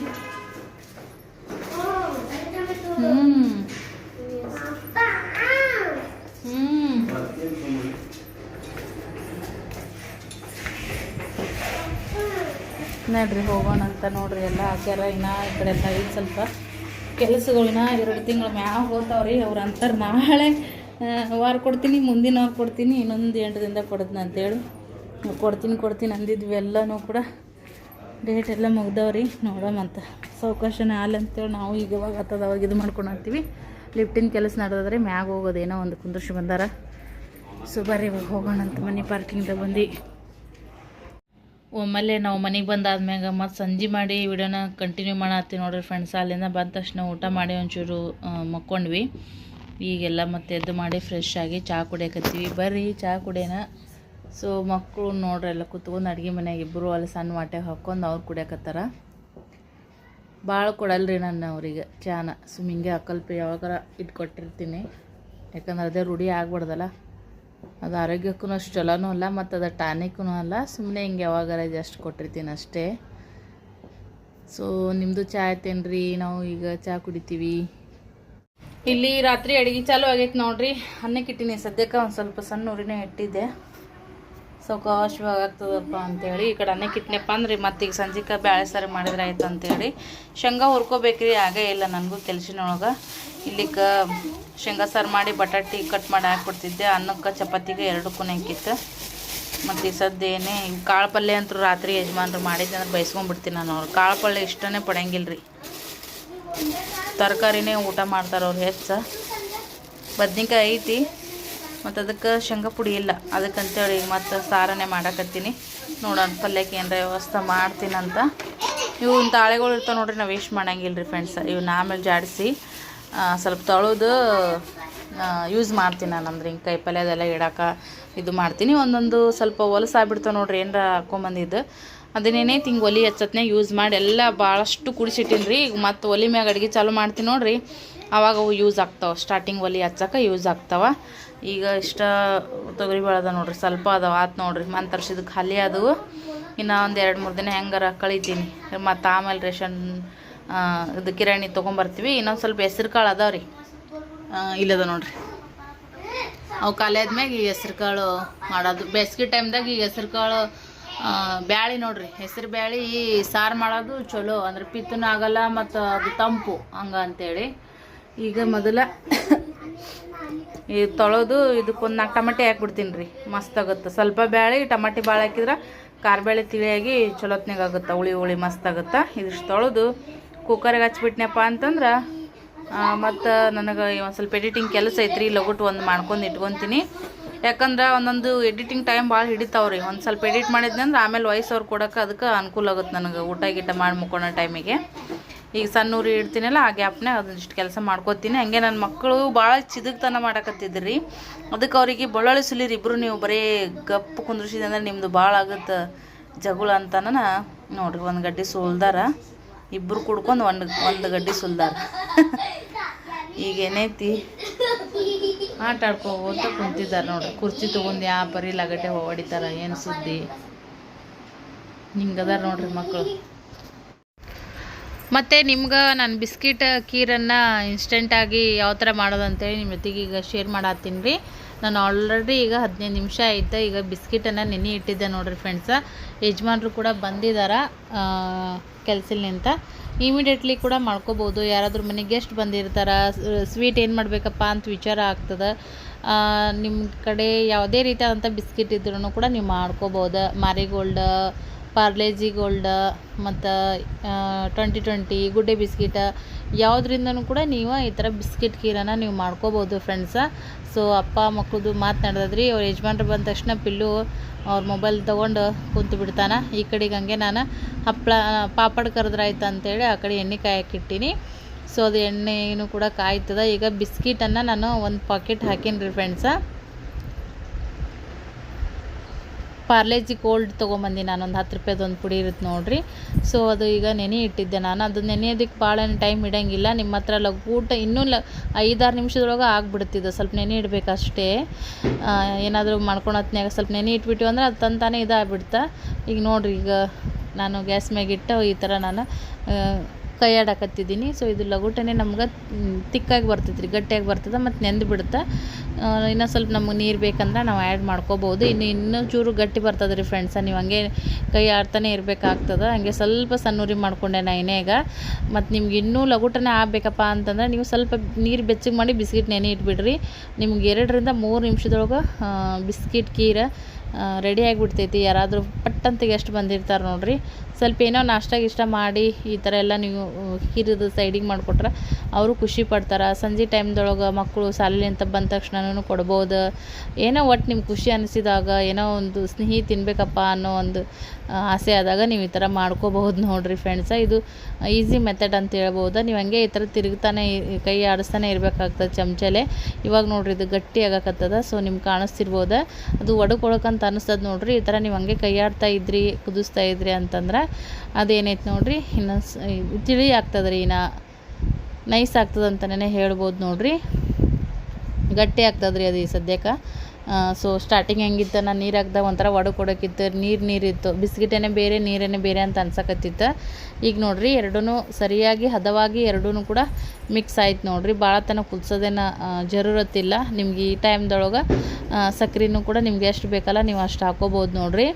Speaker 1: ಹ್ಞೂ ಹ್ಞೂ
Speaker 4: ಮತ್ತೇನ್ ಸುಮ್ನೆ?
Speaker 1: ನಡ್ರಿ, ಹೋಗೋಣ ಅಂತ ನೋಡ್ರಿ ಎಲ್ಲ. ಹಾಕ್ಯಾರ ಇನ್ನ ಈ ಕಡೆ ಐತೆ ಸ್ವಲ್ಪ ಕೆಲಸಗಳು ಇನ್ನ ಎರಡು ತಿಂಗಳು ಮ್ಯಾಗ ಹೋಗ್ತಾವ್ರಿ. ಅವ್ರು ಅಂತಾರೆ, ನಾಳೆ ವಾರ ಕೊಡ್ತೀನಿ, ಮುಂದಿನ ವಾರ ಕೊಡ್ತೀನಿ, ಇನ್ನೊಂದು ಎಂಟು ದಿನದಾಗ ಕೊಡ್ತೀನಿ ಅಂತೇಳಿ. ಕೊಡ್ತೀನಿ ಕೊಡ್ತೀನಿ ಅಂದಿದ್ವಿ ಎಲ್ಲನೂ ಕೂಡ. ಡೇಟ್ ಎಲ್ಲ ಮುಗ್ದವ್ರಿ ನೋಡಮಂತ ಸಾವಕಾಶನೇ ಆಲ್ ಅಂತೇಳಿ ನಾವು ಈಗ ಹತ್ತದ ಅವಾಗ ಇದು ಮಾಡ್ಕೊಂಡು ಹಾಕ್ತೀವಿ ಲಿಫ್ಟಿನ ಕೆಲಸ ನಡೆದ್ರೆ ಮ್ಯಾಗ ಹೋಗೋದೇನೋ ಒಂದು ಕುಂದ್ರಿಸಿ ಬಂದಾರ. ಸೊ ಬರ್ರಿ, ಇವಾಗ ಹೋಗೋಣ ಅಂತ ಮನೆ ಪಾರ್ಕಿಂಗ್ದಾಗ ಬಂದು ಒಮ್ಮೆಲೆ ನಾವು ಮನೆಗೆ ಬಂದಾದ್ಮ್ಯಾಗ ಮತ್ತು ಸಂಜೆ ಮಾಡಿ ವಿಡಿಯೋನ ಕಂಟಿನ್ಯೂ ಮಾಡತ್ತೀವಿ ನೋಡ್ರಿ ಫ್ರೆಂಡ್ಸ್ ಅಲ್ಲಿಂದ ಬಂದ ತಕ್ಷಣ ಊಟ ಮಾಡಿ ಒಂಚೂರು ಮಕ್ಕೊಂಡ್ವಿ. ಈಗೆಲ್ಲ ಮತ್ತೆ ಎದ್ದು ಮಾಡಿ ಫ್ರೆಶ್ ಆಗಿ ಚಹಾ ಕುಡಿಯಕತ್ತೀವಿ. ಬರ್ರಿ ಚಹಾ ಕುಡಿಯೋಣ ಸೊ ಮಕ್ಕಳು ನೋಡ್ರಿ ಎಲ್ಲ ಕುತ್ಕೊಂಡು ಅಡುಗೆ ಮನೆಯಾಗ ಇಬ್ಬರು ಅಲ್ಲಿ ಸಣ್ಣ ವಾಟೆ ಹಾಕ್ಕೊಂಡು ಅವ್ರು ಕುಡಿಯಕತ್ತಾರ. ಭಾಳ ಕೊಡಲ್ರಿ ನಾನು ಅವ್ರಿಗೆ ಚಹಾನ ಸುಮ್ಮಿಂಗೆ ಅಕಲ್ಪ ಯಾವಾಗಾರ ಇಟ್ಕೊಟ್ಟಿರ್ತೀನಿ. ಯಾಕಂದ್ರೆ ಅದೇ ರೂಢಿ ಆಗ್ಬಾರ್ದಲ್ಲ. ಅದು ಆರೋಗ್ಯಕ್ಕೂ ಅಷ್ಟು ಚಲೋನೂ ಅಲ್ಲ, ಮತ್ತು ಅದು ಟಾನಿಕ್ಕೂ ಅಲ್ಲ. ಸುಮ್ಮನೆ ಹಿಂಗೆ ಯಾವಾಗಾರ ಜಸ್ಟ್ ಕೊಟ್ಟಿರ್ತೀನಿ ಅಷ್ಟೇ. ಸೊ ನಿಮ್ಮದು ಚಹಾ ಆಯ್ತೇನ್ರಿ? ನಾವು ಈಗ ಚಹಾ ಕುಡಿತೀವಿ. ಇಲ್ಲಿ ರಾತ್ರಿ ಅಡುಗೆ ಚಾಲು ಆಗೈತೆ ನೋಡ್ರಿ. ಅನ್ನಕ್ಕೆ ಇಟ್ಟಿನಿ. ಸದ್ಯಕ್ಕೆ ಒಂದು ಸ್ವಲ್ಪ ಸಣ್ಣ ಊರಿನೇ ಇಟ್ಟಿದ್ದೆ. ಸಾವಕಾಶವಾಗಿ ಆಗ್ತದಪ್ಪ ಅಂತೇಳಿ, ಈ ಕಡೆ ಅನ್ನಕ್ಕೆ ಇಟ್ನಪ್ಪ ಅಂದ್ರೆ ಮತ್ತೆ ಈಗ ಸಂಜೆಗೆ ಬ್ಯಾಳೆ ಸಾರಿ ಮಾಡಿದ್ರೆ ಆಯ್ತು ಅಂತೇಳಿ. ಶೇಂಗಾ ಹುರ್ಕೋಬೇಕ್ರಿ, ಆಗೇ ಇಲ್ಲ ನನಗೂ ಕೆಲ್ಸಿನೊಳಗೆ. ಇಲ್ಲಿಗೆ ಶೇಂಗಾ ಸಾರು ಮಾಡಿ ಬಟಾಟಿ ಕಟ್ ಮಾಡಿ ಹಾಕ್ಬಿಡ್ತಿದ್ದೆ, ಅನ್ನಕ್ಕೆ ಚಪಾತಿಗೆ ಎರಡಕ್ಕೂ ನೆಂಕಿತ್ತು ಮತ್ತು ಈ ಸದ್ಯ ಏನೇ ಕಾಳು ಪಲ್ಯ ಅಂತೂ ರಾತ್ರಿ ಯಜಮಾನ್ರು ಮಾಡಿದ್ದೆ ಅಂದ್ರೆ ನಾನು ಅವ್ರು. ಕಾಳು ಪಲ್ಯ ಇಷ್ಟನೇ ಪಡಂಗಿಲ್ಲ ರೀ ತರಕಾರಿನೇ ಊಟ ಮಾಡ್ತಾರೆ ಅವ್ರು ಹೆಚ್ಚು. ಬದ್ನಿಕಾಯಿ ಐತಿ. ಮತ್ತು ಅದಕ್ಕೆ ಶೇಂಗಾ ಪುಡಿ ಇಲ್ಲ. ಅದಕ್ಕಂತೇಳಿ ಈಗ ಮತ್ತು ಸಾರನೇ ಮಾಡಾಕತ್ತೀನಿ. ನೋಡೋಣ ಪಲ್ಯಕ್ಕೆ ಏನರ ವ್ಯವಸ್ಥೆ ಮಾಡ್ತೀನಂತ. ಇವು ತಾಳೆಗಳು ಇರ್ತಾವೆ ನೋಡ್ರಿ ನಾವು ವೇಸ್ಟ್ ಮಾಡಂಗಿಲ್ಲ ರೀ ಫ್ರೆಂಡ್ಸ್ ಇವನ್ನ ಆಮೇಲೆ ಜಾಡಿಸಿ ಸ್ವಲ್ಪ ತೊಳೆದು ಯೂಸ್ ಮಾಡ್ತೀನಿ ನಾನು ಅಂದ್ರೆ ಹಿಂಗೆ ಕೈ ಪಲ್ಯ ಅದೆಲ್ಲ ಇಡಕ್ಕೆ ಇದು ಮಾಡ್ತೀನಿ. ಒಂದೊಂದು ಸ್ವಲ್ಪ ಹೊಲಸಾಗ್ಬಿಡ್ತಾವೆ ನೋಡ್ರಿ ಏನರ ಹಾಕೊಂಬಂದಿದ್ದು. ಅದನ್ನೇನೇ ಹಿಂಗೆ ಒಲಿ ಹಚ್ಚತ್ನಾಗ ಯೂಸ್ ಮಾಡಿ ಎಲ್ಲ ಭಾಳಷ್ಟು ಕುಡಿಸಿಟ್ಟೀನಿ ರೀ ಈಗ ಮತ್ತು ಒಲಿ ಮ್ಯಾಗ ಅಡುಗೆ ಚಾಲು ಮಾಡ್ತೀನಿ ನೋಡ್ರಿ. ಆವಾಗ ಅವು ಯೂಸ್ ಆಗ್ತಾವೆ. ಸ್ಟಾರ್ಟಿಂಗ್ ಒಲಿ ಹಚ್ಚಕ್ಕೆ ಯೂಸ್ ಆಗ್ತಾವೆ. ಈಗ ಇಷ್ಟ ತೊಗರಿ ಬೆಳೆದ ನೋಡ್ರಿ, ಸ್ವಲ್ಪ ಅದಾವ, ಆತು ನೋಡ್ರಿ ಮನ್ ತರ್ಸಿದ್ದು ಖಾಲಿ ಆದವು ಇನ್ನ ಒಂದು ಎರಡು ಮೂರು ದಿನ ಹೆಂಗಾರ ಕಳಿತೀನಿ. ಮತ್ತು ಆಮೇಲೆ ರೇಷನ್ ಇದು ಕಿರಾಣಿ ತೊಗೊಂಬರ್ತೀವಿ. ಇನ್ನೊಂದು ಸ್ವಲ್ಪ ಹೆಸ್ರು ಕಾಳು ಅದಾವ ಇಲ್ಲದ ನೋಡ್ರಿ. ಅವು ಖಾಲಿ ಆದ್ಮ್ಯಾಗ ಈ ಹೆಸ್ರು ಕಾಳು ಮಾಡೋದು. ಬೇಸಿಗೆ ಟೈಮ್ದಾಗ ಈ ಹೆಸ್ರು ಕಾಳು ಬ್ಯಾಳಿ ನೋಡ್ರಿ. ಹೆಸರು ಬ್ಯಾಳಿ ಸಾರು ಮಾಡೋದು ಚಲೋ. ಅಂದ್ರೆ ಪಿತ್ತನೂ ಆಗಲ್ಲ ಮತ್ತು ಅದು ತಂಪು ಹಂಗ ಅಂತೇಳಿ. ಈಗ ಮೊದಲ ಈ ತೊಳೆದು ಇದಕ್ಕೊಂದು ನಾಲ್ಕು ಟಮಾಟೆ ಹಾಕ್ಬಿಡ್ತೀನಿ ರೀ. ಮಸ್ತ್ ಆಗುತ್ತೆ. ಸ್ವಲ್ಪ ಬ್ಯಾಳಿ ಟಮಾಟಿ ಭಾಳ ಹಾಕಿದ್ರೆ ಖಾರ ಬೇಳೆ ತಿಳಿಯಾಗಿ ಚಲೋತ್ನಾಗ ಆಗುತ್ತೆ. ಹುಳಿ ಹುಳಿ ಮಸ್ತ್ ಆಗುತ್ತೆ. ಇದಿಷ್ಟು ತೊಳೆದು ಕುಕ್ಕರ್ಗೆ ಹಚ್ಬಿಟ್ನಪ್ಪ ಅಂತಂದ್ರೆ ಮತ್ತು ನನಗೆ ಒಂದು ಸ್ವಲ್ಪ ಎಡಿಟಿಂಗ್ ಕೆಲಸ ಐತ್ರಿ. ಲಗುಟ್ ಒಂದು ಮಾಡ್ಕೊಂಡು ಇಟ್ಕೊತೀನಿ. ಯಾಕಂದ್ರೆ ಒಂದೊಂದು ಎಡಿಟಿಂಗ್ ಟೈಮ್ ಭಾಳ ಹಿಡಿತಾವ್ರಿ ಒಂದು ಸ್ವಲ್ಪ ಎಡಿಟ್ ಮಾಡಿದ್ನಂದ್ರೆ ಆಮೇಲೆ ವಾಯ್ಸ್ ಅವ್ರು ಕೊಡೋಕೆ ಅದಕ್ಕೆ ಅನುಕೂಲ ಆಗುತ್ತೆ ನನಗೆ. ಊಟ ಗೀಟ ಮಾಡಿ ಮುಕ್ಕೊಳೋ ಟೈಮಿಗೆ ಈಗ ಸಣ್ಣ ಊರಿ ಇಡ್ತೀನಲ್ಲ ಆ ಗ್ಯಾಪ್ನಾಗ ಅದೊಂದಿಷ್ಟು ಕೆಲಸ ಮಾಡ್ಕೋತೀನಿ. ಹಂಗೆ ನನ್ನ ಮಕ್ಕಳು ಭಾಳ ಚಿದಕ್ತನ ಮಾಡಕತ್ತಿದ್ರಿ. ಅದಕ್ಕೆ ಅವರಿಗೆ ಬಳ್ಳೊಳ್ಳಿ ಸುಲಿರಿ ಇಬ್ಬರು ನೀವು ಬರೀ ಗಪ್ಪು ಕುಂದ್ರಿಸಿದೆ ಅಂದ್ರೆ ನಿಮ್ಮದು ಭಾಳ ಆಗುತ್ತೆ ಜಗಳ ಅಂತನ ನೋಡ್ರಿ, ಒಂದು ಗಡ್ಡಿ ಸುಲ್ದಾರ. ಇಬ್ಬರು ಕುಡ್ಕೊಂಡು ಒಂದು ಒಂದು ಗಡ್ಡಿ ಸುಲ್ದಾರ. ಈಗ ಏನೈತಿ? ಆಟ ಆಡ್ಕೋತ ಕುಂತಿದ್ದಾರೆ ನೋಡ್ರಿ. ಕುರ್ಚಿ ತೊಗೊಂಡು ಯಾ ಬರೀ ಲಗಟೆ ಹೊಡಿತಾರ, ಏನು ಸುದ್ದಿ? ಹಿಂಗದಾರ ನೋಡ್ರಿ ಮಕ್ಕಳು ಮತ್ತು ನಿಮ್ಗೆ ನಾನು ಬಿಸ್ಕಿಟ್ ಕೀರನ್ನು ಇನ್ಸ್ಟೆಂಟಾಗಿ ಯಾವ ಥರ ಮಾಡೋದು ಅಂತೇಳಿ ನಿಮ್ಮ ಜೊತೆಗೆ ಈಗ ಶೇರ್ ಮಾಡತ್ತೀನಿ. ರೀ ನಾನು ಆಲ್ರೆಡಿ ಈಗ ಹದಿನೈದು ನಿಮಿಷ ಆಯಿತು. ಈಗ ಬಿಸ್ಕಿಟನ್ನು ನೆನೆ ಇಟ್ಟಿದ್ದೆ ನೋಡಿರಿ ಫ್ರೆಂಡ್ಸ ಯಜಮಾನ್ರು ಕೂಡ ಬಂದಿದ್ದಾರೆ ಕೆಲಸಲಿಂತ. ಇಮಿಡಿಯೇಟ್ಲಿ ಕೂಡ ಮಾಡ್ಕೋಬೋದು. ಯಾರಾದರೂ ಮನೆಗೆ ಗೆಸ್ಟ್ ಬಂದಿರ್ತಾರ ಸ್ವೀಟ್ ಏನು ಮಾಡಬೇಕಪ್ಪ ಅಂತ ವಿಚಾರ ಆಗ್ತದೆ. ನಿಮ್ಮ ಕಡೆ ಯಾವುದೇ ರೀತಿಯಾದಂಥ ಬಿಸ್ಕಿಟ್ ಇದ್ರೂ ಕೂಡ ನೀವು ಮಾಡ್ಕೋಬೋದು. ಮಾರಿಗೋಲ್ಡ್ ಪಾರ್ಲೇಜಿ ಗೋಲ್ಡ್ ಮತ್ತು twenty twenty good day biscuit, ಯಾವುದ್ರಿಂದನೂ ಕೂಡ ನೀವು ಈ ಥರ ಬಿಸ್ಕಿಟ್ ಕೀರನ ನೀವು ಮಾಡ್ಕೋಬೋದು ಫ್ರೆಂಡ್ಸ ಸೊ ಅಪ್ಪ ಮಕ್ಕಳದು ಮಾತನಾಡಿದ್ರಿ ಅವ್ರ ಯಜಮಾನ್ರು ಬಂದ ತಕ್ಷಣ ಪಿಲ್ಲು ಅವ್ರ ಮೊಬೈಲ್ ತೊಗೊಂಡು ಕುಂತು ಬಿಡ್ತಾನೆ. ಈ ಕಡೆಗೆ ಹಂಗೆ ನಾನು ಹಪ್ಪಳ ಪಾಪಡ್ ಕರೆದ್ರಾಯ್ತು ಅಂತೇಳಿ ಆ ಕಡೆ ಎಣ್ಣೆ ಕಾಯಕ್ಕಿಟ್ಟಿನಿ ಸೊ ಅದು ಎಣ್ಣೆನೂ ಕೂಡ ಕಾಯ್ತದ. ಈಗ ಬಿಸ್ಕಿಟನ್ನು ನಾನು ಒಂದು ಪಾಕೆಟ್ ಹಾಕೀನಿ ರೀ ಫ್ರೆಂಡ್ಸ ಪಾರ್ಲೇಜಿ ಗೋಲ್ಡ್ ತೊಗೊಂಬಂದು ನಾನು, ಒಂದು ಹತ್ತು ರೂಪಾಯ್ದು ಒಂದು ಪುಡಿ ಇರುತ್ತೆ ನೋಡಿರಿ. ಸೊ ಅದು ಈಗ ನೆನೆ ಇಟ್ಟಿದ್ದೆ ನಾನು. ಅದು ನೆನೆಯೋದಕ್ಕೆ ಭಾಳ ಟೈಮ್ ಇಡೋಂಗಿಲ್ಲ. ನಿಮ್ಮ ಹತ್ರ ಲಗೂಟ ಇನ್ನೂ ಲ ಐದಾರು ನಿಮಿಷದೊಳಗೆ ಆಗ್ಬಿಡ್ತಿದ್ದು ಸ್ವಲ್ಪ ನೆನೆ ಇಡಬೇಕಷ್ಟೇ. ಏನಾದರೂ ಮಾಡ್ಕೊಳತ್ನ್ಯಾಗ ಸ್ವಲ್ಪ ನೆನೆ ಇಟ್ಬಿಟ್ಟು ಅಂದ್ರೆ ಅದು ತಂತಾನೆ ಇದಾಗ್ಬಿಡ್ತಾ. ಈಗ ನೋಡಿರಿ, ಈಗ ನಾನು ಗ್ಯಾಸ್ ಮ್ಯಾಗಿಟ್ಟು ಈ ಥರ ನಾನು ಕೈ ಆಡಕತ್ತಿದ್ದೀನಿ ಸೊ ಇದು ಲಘುಟನೆ ನಮ್ಗೆ ತಿಕ್ಕಾಗಿ ಬರ್ತೈತೆ ರೀ ಗಟ್ಟಿಯಾಗಿ ಬರ್ತದೆ ಮತ್ತು ನೆಂದು ಬಿಡುತ್ತೆ. ಇನ್ನೂ ಸ್ವಲ್ಪ ನಮಗೆ ನೀರು ಬೇಕಂದ್ರೆ ನಾವು ಆ್ಯಡ್ ಮಾಡ್ಕೋಬೋದು. ಇನ್ನು ಇನ್ನೂ ಚೂರು ಗಟ್ಟಿ ಬರ್ತದೆ ರೀ ಫ್ರೆಂಡ್ಸ ನೀವು ಹಂಗೆ ಕೈ ಆಡ್ತಾನೆ ಇರಬೇಕಾಗ್ತದೆ. ಹಂಗೆ ಸ್ವಲ್ಪ ಸಣ್ಣೂರಿ ಮಾಡ್ಕೊಂಡೆ ನಾ ಈಗ ಮತ್ತು ನಿಮ್ಗೆ ಇನ್ನೂ ಲಘುಟನೆ ಆಗಬೇಕಪ್ಪ ಅಂತಂದ್ರೆ ನೀವು ಸ್ವಲ್ಪ ನೀರು ಬೆಚ್ಚಗೆ ಮಾಡಿ ಬಿಸ್ಕಿಟ್ ನೆನೆ ಇಟ್ಬಿಡ್ರಿ. ನಿಮ್ಗೆ ಎರಡರಿಂದ ಮೂರು ನಿಮಿಷದೊಳಗೆ ಬಿಸ್ಕಿಟ್, ಕೀರ ರೆಡಿ ಆಗಿಬಿಡ್ತೈತಿ. ಯಾರಾದರೂ ಪಟ್ಟಂತ ಎಷ್ಟು ಬಂದಿರ್ತಾರೆ ನೋಡ್ರಿ. ಸ್ವಲ್ಪ ಏನೋ ನಾಷ್ಟ ಗಿಷ್ಟ ಮಾಡಿ ಈ ಥರ ಎಲ್ಲ ನೀವು ಹಿರಿದು ಸೈಡಿಗೆ ಮಾಡಿಕೊಟ್ರೆ ಅವರು ಖುಷಿ ಪಡ್ತಾರೆ. ಸಂಜೆ ಟೈಮ್ದೊಳಗೆ ಮಕ್ಕಳು ಶಾಲೆಲಿಂತ ಬಂದ ತಕ್ಷಣನೂ ಕೊಡ್ಬೋದು. ಏನೋ ಒಟ್ಟು ನಿಮ್ಗೆ ಖುಷಿ ಅನಿಸಿದಾಗ ಏನೋ ಒಂದು ಸ್ನೇಹಿ ತಿನ್ನಬೇಕಪ್ಪ ಅನ್ನೋ ಒಂದು ಆಸೆ ಆದಾಗ ನೀವು ಈ ಥರ ಮಾಡ್ಕೋಬಹುದು ನೋಡಿರಿ ಫ್ರೆಂಡ್ಸ ಇದು ಈಸಿ ಮೆಥಡ್ ಅಂತ ಹೇಳ್ಬೋದು. ನೀವು ಹಂಗೆ ಈ ಥರ ತಿರುಗ್ತಾನೆ ಕೈ ಆಡಿಸ್ತಾನೆ ಇರಬೇಕಾಗ್ತದೆ ಚಮಚಲೆ. ಇವಾಗ ನೋಡ್ರಿ ಇದು ಗಟ್ಟಿ ಆಗಕತ್ತದ, ಸೊ ನಿಮ್ಗೆ ಕಾಣಿಸ್ತಿರ್ಬೋದು. ಅದು ಒಡಕೊಳಕಂತ ಅನಿಸ್ತದೆ ನೋಡ್ರಿ. ಈ ಥರ ನೀವು ಹಂಗೆ ಕೈ ಆಡ್ತಾ ಇದ್ರಿ, ಕುದಿಸ್ತಾ ಇದ್ರಿ ಅಂತಂದ್ರೆ ಅದೇನೈತೆ ನೋಡಿರಿ ಇನ್ನೊಂದು ತಿಳಿ ಆಗ್ತದೆ ರೀ ಇನ್ನು ನೈಸ್ ಆಗ್ತದೆ ಅಂತಲೇ ಹೇಳ್ಬೋದು ನೋಡಿರಿ. ಗಟ್ಟಿ ಆಗ್ತದ್ರಿ ಅದು ಈ ಸದ್ಯಕ್ಕೆ. ಸೊ ಸ್ಟಾರ್ಟಿಂಗ್ ಹೆಂಗಿತ್ತು ನಾನು ನೀರು ಹಾಕ್ದಾಗ ಒಂಥರ ಒಡ ಕೊಡೋಕ್ಕಿತ್ತು ನೀರು ನೀರಿತ್ತು ಬಿಸ್ಕಿಟೇನೆ ಬೇರೆ, ನೀರೇನೇ ಬೇರೆ ಅಂತ ಅನ್ಸಕತ್ತಿತ್ತು. ಈಗ ನೋಡ್ರಿ ಎರಡೂ ಸರಿಯಾಗಿ, ಹದವಾಗಿ ಎರಡೂ ಕೂಡ ಮಿಕ್ಸ್ ಆಯ್ತು ನೋಡ್ರಿ. ಭಾಳ ತನಕ ಕುದಿಸೋದೇನ ಜರೂರತ್ತಿಲ್ಲ. ನಿಮ್ಗೆ ಈ ಟೈಮ್ದೊಳಗೆ ಸಕ್ರೆನೂ ಕೂಡ ನಿಮ್ಗೆ ಎಷ್ಟು ಬೇಕಲ್ಲ, ನೀವು ಅಷ್ಟು ಹಾಕೋಬೋದು ನೋಡ್ರಿ.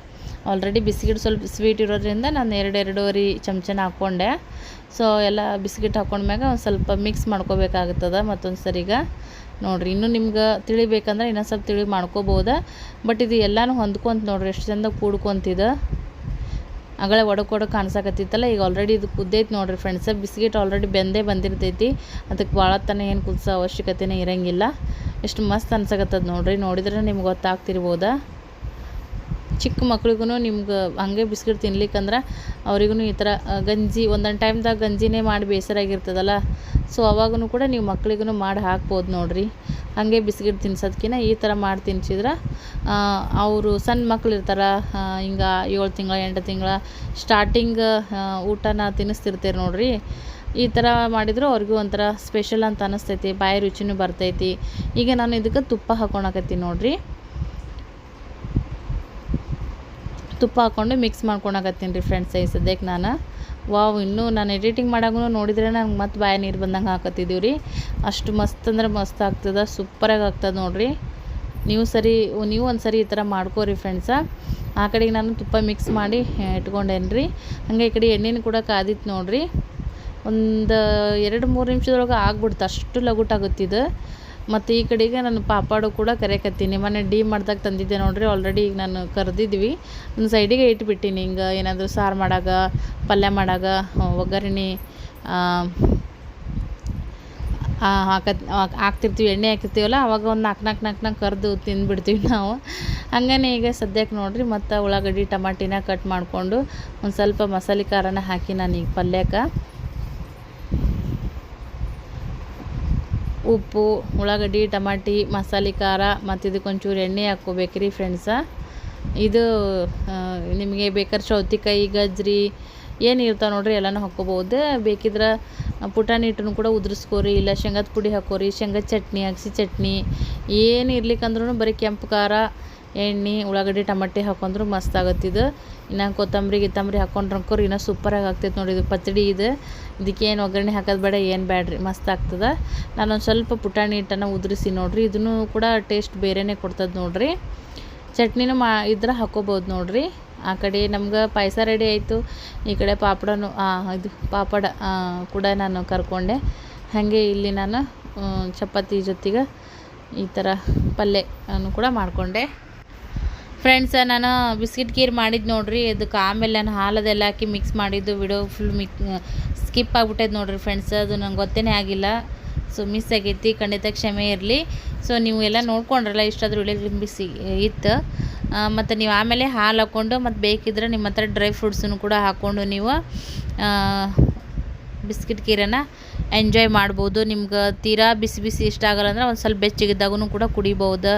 Speaker 1: ಆಲ್ರೆಡಿ ಬಿಸ್ಕಿಟ್ ಸ್ವಲ್ಪ ಸ್ವೀಟ್ ಇರೋದ್ರಿಂದ ನಾನು ಎರಡು ಎರಡೂವರೆ ಚಮಚನ ಹಾಕ್ಕೊಂಡೆ ಸೊ ಎಲ್ಲ ಬಿಸ್ಕಿಟ್ ಹಾಕ್ಕೊಂಡ್ಮ್ಯಾಗ ಒಂದು ಸ್ವಲ್ಪ ಮಿಕ್ಸ್ ಮಾಡ್ಕೋಬೇಕಾಗ್ತದೆ ಮತ್ತೊಂದು ಸರಿಗ ನೋಡಿರಿ, ಇನ್ನೂ ನಿಮ್ಗೆ ತಿಳಿಬೇಕಂದ್ರೆ ಇನ್ನೊಂದು ಸ್ವಲ್ಪ ತಿಳಿ ಮಾಡ್ಕೋಬೋದ. ಬಟ್ ಇದು ಎಲ್ಲನೂ ಹೊಂದ್ಕೊಂತ ನೋಡಿರಿ, ಎಷ್ಟು ಚಂದ ಕೂಡ್ಕೊಂತಿದೆ. ಆಗಳೆ ಒಡಕ್ ಒಡಕ್ ಕಾಣಿಸಕತ್ತಿತ್ತಲ್ಲ, ಈಗ ಆಲ್ರೆಡಿ ಇದು ಕುದ್ದೈತೆ ನೋಡಿರಿ ಫ್ರೆಂಡ್ಸ್ ಬಿಸ್ಕಿಟ್ ಆಲ್ರೆಡಿ ಬೆಂದೇ ಬಂದಿರ್ತೈತಿ. ಅದಕ್ಕೆ ಭಾಳ ತನ ಏನು ಕುದಿಸೋ ಅವಶ್ಯಕತೆನೇ ಇರಂಗಿಲ್ಲ. ಎಷ್ಟು ಮಸ್ತ್ ಅನ್ಸಕತ್ತದ ನೋಡಿರಿ, ನೋಡಿದ್ರೆ ನಿಮ್ಗೆ ಗೊತ್ತಾಗ್ತಿರ್ಬೋದಾ. ಚಿಕ್ಕ ಮಕ್ಳಿಗೂ ನಿಮ್ಗೆ ಹಂಗೆ ಬಿಸ್ಕಿಟ್ ತಿನ್ಲಿಕ್ಕಂದ್ರೆ ಅವ್ರಿಗೂ ಈ ಥರ ಗಂಜಿ, ಒಂದೊಂದು ಟೈಮ್ದಾಗ ಗಂಜಿನೇ ಮಾಡಿ ಬೇಸರಾಗಿರ್ತದಲ್ಲ ಸೊ ಅವಾಗೂ ಕೂಡ ನೀವು ಮಕ್ಳಿಗೂ ಮಾಡಿ ಹಾಕ್ಬೋದು ನೋಡಿರಿ. ಹಾಗೆ ಬಿಸ್ಕಿಟ್ ತಿನ್ಸೋದ್ಕಿಂತ ಈ ಥರ ಮಾಡಿ ತಿನ್ಸಿದ್ರೆ ಅವರು ಸಣ್ಣ ಮಕ್ಳು ಇರ್ತಾರೆ ಹಿಂಗೆ ಏಳು ತಿಂಗಳ, ಎಂಟು ತಿಂಗಳ ಸ್ಟಾರ್ಟಿಂಗ್ ಊಟನ ತಿನ್ನಿಸ್ತಿರ್ತೀರಿ ನೋಡಿರಿ. ಈ ಥರ ಮಾಡಿದ್ರು ಅವ್ರಿಗೂ ಒಂಥರ ಸ್ಪೆಷಲ್ ಅಂತ ಅನ್ನಿಸ್ತೈತಿ ಬಾಯಿ ರುಚಿನೂ ಬರ್ತೈತಿ. ಈಗ ನಾನು ಇದಕ್ಕೆ ತುಪ್ಪ ಹಾಕೊಳಕತ್ತೀನಿ ನೋಡ್ರಿ. ತುಪ್ಪ ಹಾಕ್ಕೊಂಡು ಮಿಕ್ಸ್ ಮಾಡ್ಕೊಳಕತ್ತೀನಿ ರೀ ಫ್ರೆಂಡ್ಸ್ ಈ ಸದ್ಯಕ್ಕೆ ನಾನು. ವಾವ್ ಇನ್ನೂ ನಾನು ಎಡಿಟಿಂಗ್ ಮಾಡಾಗೂ ನೋಡಿದ್ರೆ ನಂಗೆ ಮತ್ತೆ ಬಾಯ ನೀರು ಬಂದಂಗೆ ಹಾಕತ್ತಿದ್ದೀವಿ ರೀ. ಅಷ್ಟು ಮಸ್ತ್ ಅಂದ್ರೆ ಮಸ್ತ್ ಆಗ್ತದೆ ಸೂಪರಾಗಿ ಆಗ್ತದೆ ನೋಡಿರಿ. ನೀವು ಸರಿ, ನೀವು ಒಂದು ಸರಿ ಈ ಥರ ಮಾಡ್ಕೋರಿ ಫ್ರೆಂಡ್ಸ ಆ ಕಡೆಗೆ ನಾನು ತುಪ್ಪ ಮಿಕ್ಸ್ ಮಾಡಿ ಇಟ್ಕೊಂಡೇನು ರೀ ಹಂಗೆ ಈ ಕಡೆ ಎಣ್ಣೆನೂ ಕೂಡ ಕಾದಿತ್ತು ನೋಡಿರಿ. ಒಂದು ಎರಡು ಮೂರು ನಿಮಿಷದೊಳಗೆ ಆಗ್ಬಿಡ್ತು, ಅಷ್ಟು ಲಗುಟಾಗುತ್ತಿದ್ದು ಮತ್ತು ಈ ಕಡೆಗೆ ನಾನು ಪಾಪಾಡು ಕೂಡ ಕರೆಯಕತ್ತೀನಿ ಮೊನ್ನೆ ಡಿ ಮಾಡ್ದಾಗ ತಂದಿದ್ದೆ ನೋಡ್ರಿ ಆಲ್ರೆಡಿ ಈಗ ನಾನು ಕರೆದಿದ್ವಿ. ಒಂದು ಸೈಡಿಗೆ ಇಟ್ಬಿಟ್ಟಿನಿ. ಹಿಂಗೆ ಏನಾದರೂ ಸಾರು ಮಾಡಾಗ, ಪಲ್ಯ ಮಾಡಾಗ ಒಗ್ಗರಣೆ ಹಾಕತ್ ಹಾಕ್ತಿರ್ತೀವಿ, ಎಣ್ಣೆ ಹಾಕಿರ್ತೀವಲ್ಲ ಅವಾಗ ಒಂದು ನಾಲ್ಕು ನಾಲ್ಕು ನಾಲ್ಕು ನಾಲ್ಕು ಕರೆದು ತಿಂದುಬಿಡ್ತೀವಿ ನಾವು. ಹಂಗನೇ ಈಗ ಸದ್ಯಕ್ಕೆ ನೋಡಿರಿ, ಮತ್ತು ಉಳ್ಳಾಗಡ್ಡಿ, ಟಮಾಟಿನ ಕಟ್ ಮಾಡಿಕೊಂಡು ಒಂದು ಸ್ವಲ್ಪ ಮಸಾಲೆ ಖಾರನ ಹಾಕಿ ನಾನು ಈಗ ಪಲ್ಯಕ್ಕೆ. ಉಪ್ಪು, ಉಳ್ಳಾಗಡ್ಡಿ, ಟಮಾಟಿ, ಮಸಾಲೆ ಖಾರ ಮತ್ತು ಇದಕ್ಕೊಂಚೂರು ಎಣ್ಣೆ ಹಾಕ್ಕೋಬೇಕ್ರಿ ಫ್ರೆಂಡ್ಸ ಇದು ನಿಮಗೆ ಬೇಕಾದ್ರೆ ಸೌತಿಕಾಯಿ, ಗಜ್ರಿ ಏನು ಇರ್ತಾವೆ ನೋಡ್ರಿ ಎಲ್ಲನೂ ಹಾಕ್ಕೋಬೋದು ಬೇಕಿದ್ರೆ ಪುಟಾಣಿ ಹಿಟ್ಟನ್ನು ಕೂಡ ಉದುರಿಸ್ಕೋರಿ, ಇಲ್ಲ ಶೇಂಗದ ಪುಡಿ ಹಾಕೋರಿ ಶೇಂಗದ ಚಟ್ನಿ, ಅಗಸಿ ಚಟ್ನಿ, ಏನು ಇರ್ಲಿಕ್ಕಂದ್ರೂ ಬರೀ ಕೆಂಪು ಖಾರ, ಎಣ್ಣೆ, ಉಳ್ಳಾಗಡ್ಡಿ, ಟಮಾಟಿ ಹಾಕೊಂಡ್ರು ಮಸ್ತ್ ಆಗತ್ತಿದು ಇನ್ನು ಕೊತ್ತಂಬರಿ, ಗಿತ್ತಂಬರಿ ಹಾಕೊಂಡ್ರಂಕೋರಿ ಇನ್ನೂ ಸೂಪರಾಗಿ ಆಗ್ತೈತೆ ನೋಡಿ ಇದು ಪಚ್ಚಡಿ ಇದು. ಇದಕ್ಕೆ ಏನು ಒಗ್ಗರಣೆ ಹಾಕೋದು ಬೇಡ, ಏನು ಬೇಡ್ರಿ ಮಸ್ತ್ ಆಗ್ತದೆ. ನಾನೊಂದು ಸ್ವಲ್ಪ ಪುಟಾಣಿ ಹಿಟ್ಟನ್ನು ಉದುರಿಸಿ ನೋಡಿರಿ, ಇದನ್ನು ಕೂಡ ಟೇಸ್ಟ್ ಬೇರೆನೇ ಕೊಡ್ತದೆ ನೋಡಿರಿ. ಚಟ್ನಿನೂ ಮಾ, ಇದ್ರೆ ಹಾಕೋಬೋದು ನೋಡಿರಿ. ಆ ಕಡೆ ನಮ್ಗೆ ಪಾಯಸ ರೆಡಿ ಆಯಿತು. ಈ ಕಡೆ ಪಾಪಡನು ಇದು ಪಾಪಡ ಕೂಡ ನಾನು ಕರ್ಕೊಂಡೆ. ಹಾಗೆ ಇಲ್ಲಿ ನಾನು ಚಪಾತಿ ಜೊತೆಗೆ ಈ ಥರ ಪಲ್ಯ ಅನ್ನು ಕೂಡ ಮಾಡಿಕೊಂಡೆ. ಫ್ರೆಂಡ್ಸ್ ನಾನು ಬಿಸ್ಕಿಟ್ ಕೀರ್ ಮಾಡಿದ್ದು ನೋಡ್ರಿ. ಅದಕ್ಕೆ ಆಮೇಲೆ ನಾನು ಹಾಲದೆಲ್ಲ ಹಾಕಿ ಮಿಕ್ಸ್ ಮಾಡಿದ್ದು. ವಿಡಿಯೋ ಫುಲ್ ಮಿಕ್ ಸ್ಕಿಪ್ ಆಗ್ಬಿಟ್ಟೈತೆ ನೋಡಿರಿ ಫ್ರೆಂಡ್ಸ್, ಅದು ನಂಗೆ ಗೊತ್ತೇನೆ ಆಗಿಲ್ಲ. ಸೊ ಮಿಸ್ ಆಗೈತಿ, ಖಂಡಿತ ಕ್ಷಮೆ ಇರಲಿ. ಸೊ ನೀವು ಎಲ್ಲ ನೋಡ್ಕೊಂಡ್ರಲ್ಲ, ಇಷ್ಟಾದರೂ ಸಿ ಇತ್ತು. ಮತ್ತು ನೀವು ಆಮೇಲೆ ಹಾಲು ಹಾಕ್ಕೊಂಡು ಮತ್ತು ಬೇಕಿದ್ರೆ ನಿಮ್ಮ ಹತ್ರ ಡ್ರೈ ಫ್ರೂಟ್ಸನ್ನು ಕೂಡ ಹಾಕ್ಕೊಂಡು ನೀವು ಬಿಸ್ಕಿಟ್ ಕೀರನ ಎಂಜಾಯ್ ಮಾಡ್ಬೋದು. ನಿಮ್ಗೆ ತೀರಾ ಬಿಸಿ ಬಿಸಿ ಇಷ್ಟ ಆಗಲ್ಲ ಅಂದ್ರೆ ಒಂದು ಸ್ವಲ್ಪ ಬೆಚ್ಚಗಿದ್ದಾಗೂ ಕೂಡ ಕುಡಿಬೋದು.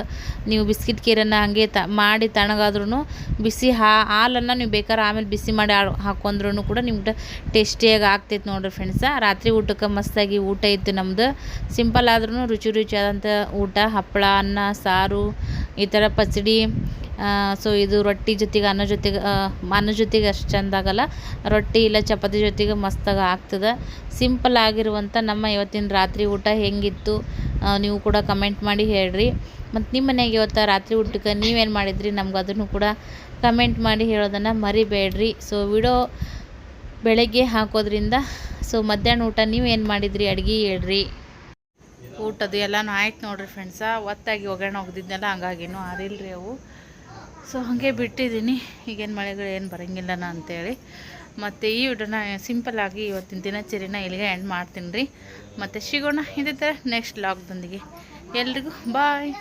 Speaker 1: ನೀವು ಬಿಸ್ಕಿಟ್ ಕೀರನ್ನು ಹಾಗೆ ತ, ಮಾಡಿ ತಣ್ಣಗಾದ್ರೂ ಬಿಸಿ ಹಾ, ಹಾಲನ್ನು ನೀವು ಬೇಕಾದ್ರೆ ಆಮೇಲೆ ಬಿಸಿ ಮಾಡಿ ಹಾಕೊಂಡ್ರೂ ಕೂಡ ನಿಮ್ಗೆ ಟೇಸ್ಟಿಯಾಗಿ ಆಗ್ತೈತೆ ನೋಡಿರಿ ಫ್ರೆಂಡ್ಸ. ರಾತ್ರಿ ಊಟಕ್ಕೆ ಮಸ್ತಾಗಿ ಊಟ ಇತ್ತು ನಮ್ಮದು ಸಿಂಪಲ್ ಆದ್ರೂ ರುಚಿ ರುಚಿಯಾದಂಥ ಊಟ ಹಪ್ಪಳ ಅನ್ನ, ಸಾರು, ಈ ಥರ ಪಚಡಿ ಸೊ ಇದು ರೊಟ್ಟಿ ಜೊತೆಗೆ ಅನ್ನ ಜೊತೆಗೆ ಅನ್ನ ಜೊತೆಗೆ ಅಷ್ಟು ಚಂದ ಆಗಲ್ಲ. ರೊಟ್ಟಿ ಇಲ್ಲ ಚಪಾತಿ ಜೊತೆಗೆ ಮಸ್ತಾಗಿ ಆಗ್ತದೆ. ಸಿಂಪಲ್ ಆಗಿರುವಂಥ ನಮ್ಮ ಇವತ್ತಿನ ರಾತ್ರಿ ಊಟ ಹೆಂಗಿತ್ತು ನೀವು ಕೂಡ ಕಮೆಂಟ್ ಮಾಡಿ ಹೇಳ್ರಿ. ಮತ್ತು ನಿಮ್ಮ ಮನೆಗೆ ಇವತ್ತು ರಾತ್ರಿ ಊಟಕ್ಕೆ ನೀವೇನು ಮಾಡಿದ್ರಿ, ನಮ್ಗೆ ಅದನ್ನು ಕೂಡ ಕಮೆಂಟ್ ಮಾಡಿ ಹೇಳೋದನ್ನು ಮರಿಬೇಡ್ರಿ. ಸೊ ವಿಡಿಯೋ ಬೆಳಗ್ಗೆ ಹಾಕೋದ್ರಿಂದ ಸೊ ಮಧ್ಯಾಹ್ನ ಊಟ ನೀವೇನು ಮಾಡಿದ್ರಿ ಅಡುಗೆ ಹೇಳ್ರಿ. ಊಟದ್ದು ಎಲ್ಲನೂ ಆಯ್ತು ನೋಡ್ರಿ ಫ್ರೆಂಡ್ಸ ಒತ್ತಾಗಿ ಒಗ್ಗರಣೆ ಹೋಗ್ದಿದ್ನಲ್ಲ ಹಂಗಾಗಿನೂ ಆರಿಲ್ರಿ ಅವು. ಸೊ ಹಾಗೆ ಬಿಟ್ಟಿದ್ದೀನಿ. ಈಗೇನು ಮಳೆಗಳು ಏನು ಬರೋಂಗಿಲ್ಲ ಅಂತೇಳಿ. ಮತ್ತು ಈ ವಿಡಿಯೋನ ಸಿಂಪಲ್ಲಾಗಿ ಇವತ್ತಿನ ದಿನಚರಿನ ಇಲ್ಲಿಗೆ ಎಂಡ್ ಮಾಡ್ತೀನಿ ರೀ. ಮತ್ತು ಸಿಗೋಣ ಇದೇ ಥರ ನೆಕ್ಸ್ಟ್ ಬಂದಿಗೆ ಎಲ್ರಿಗೂ ಬಾಯ್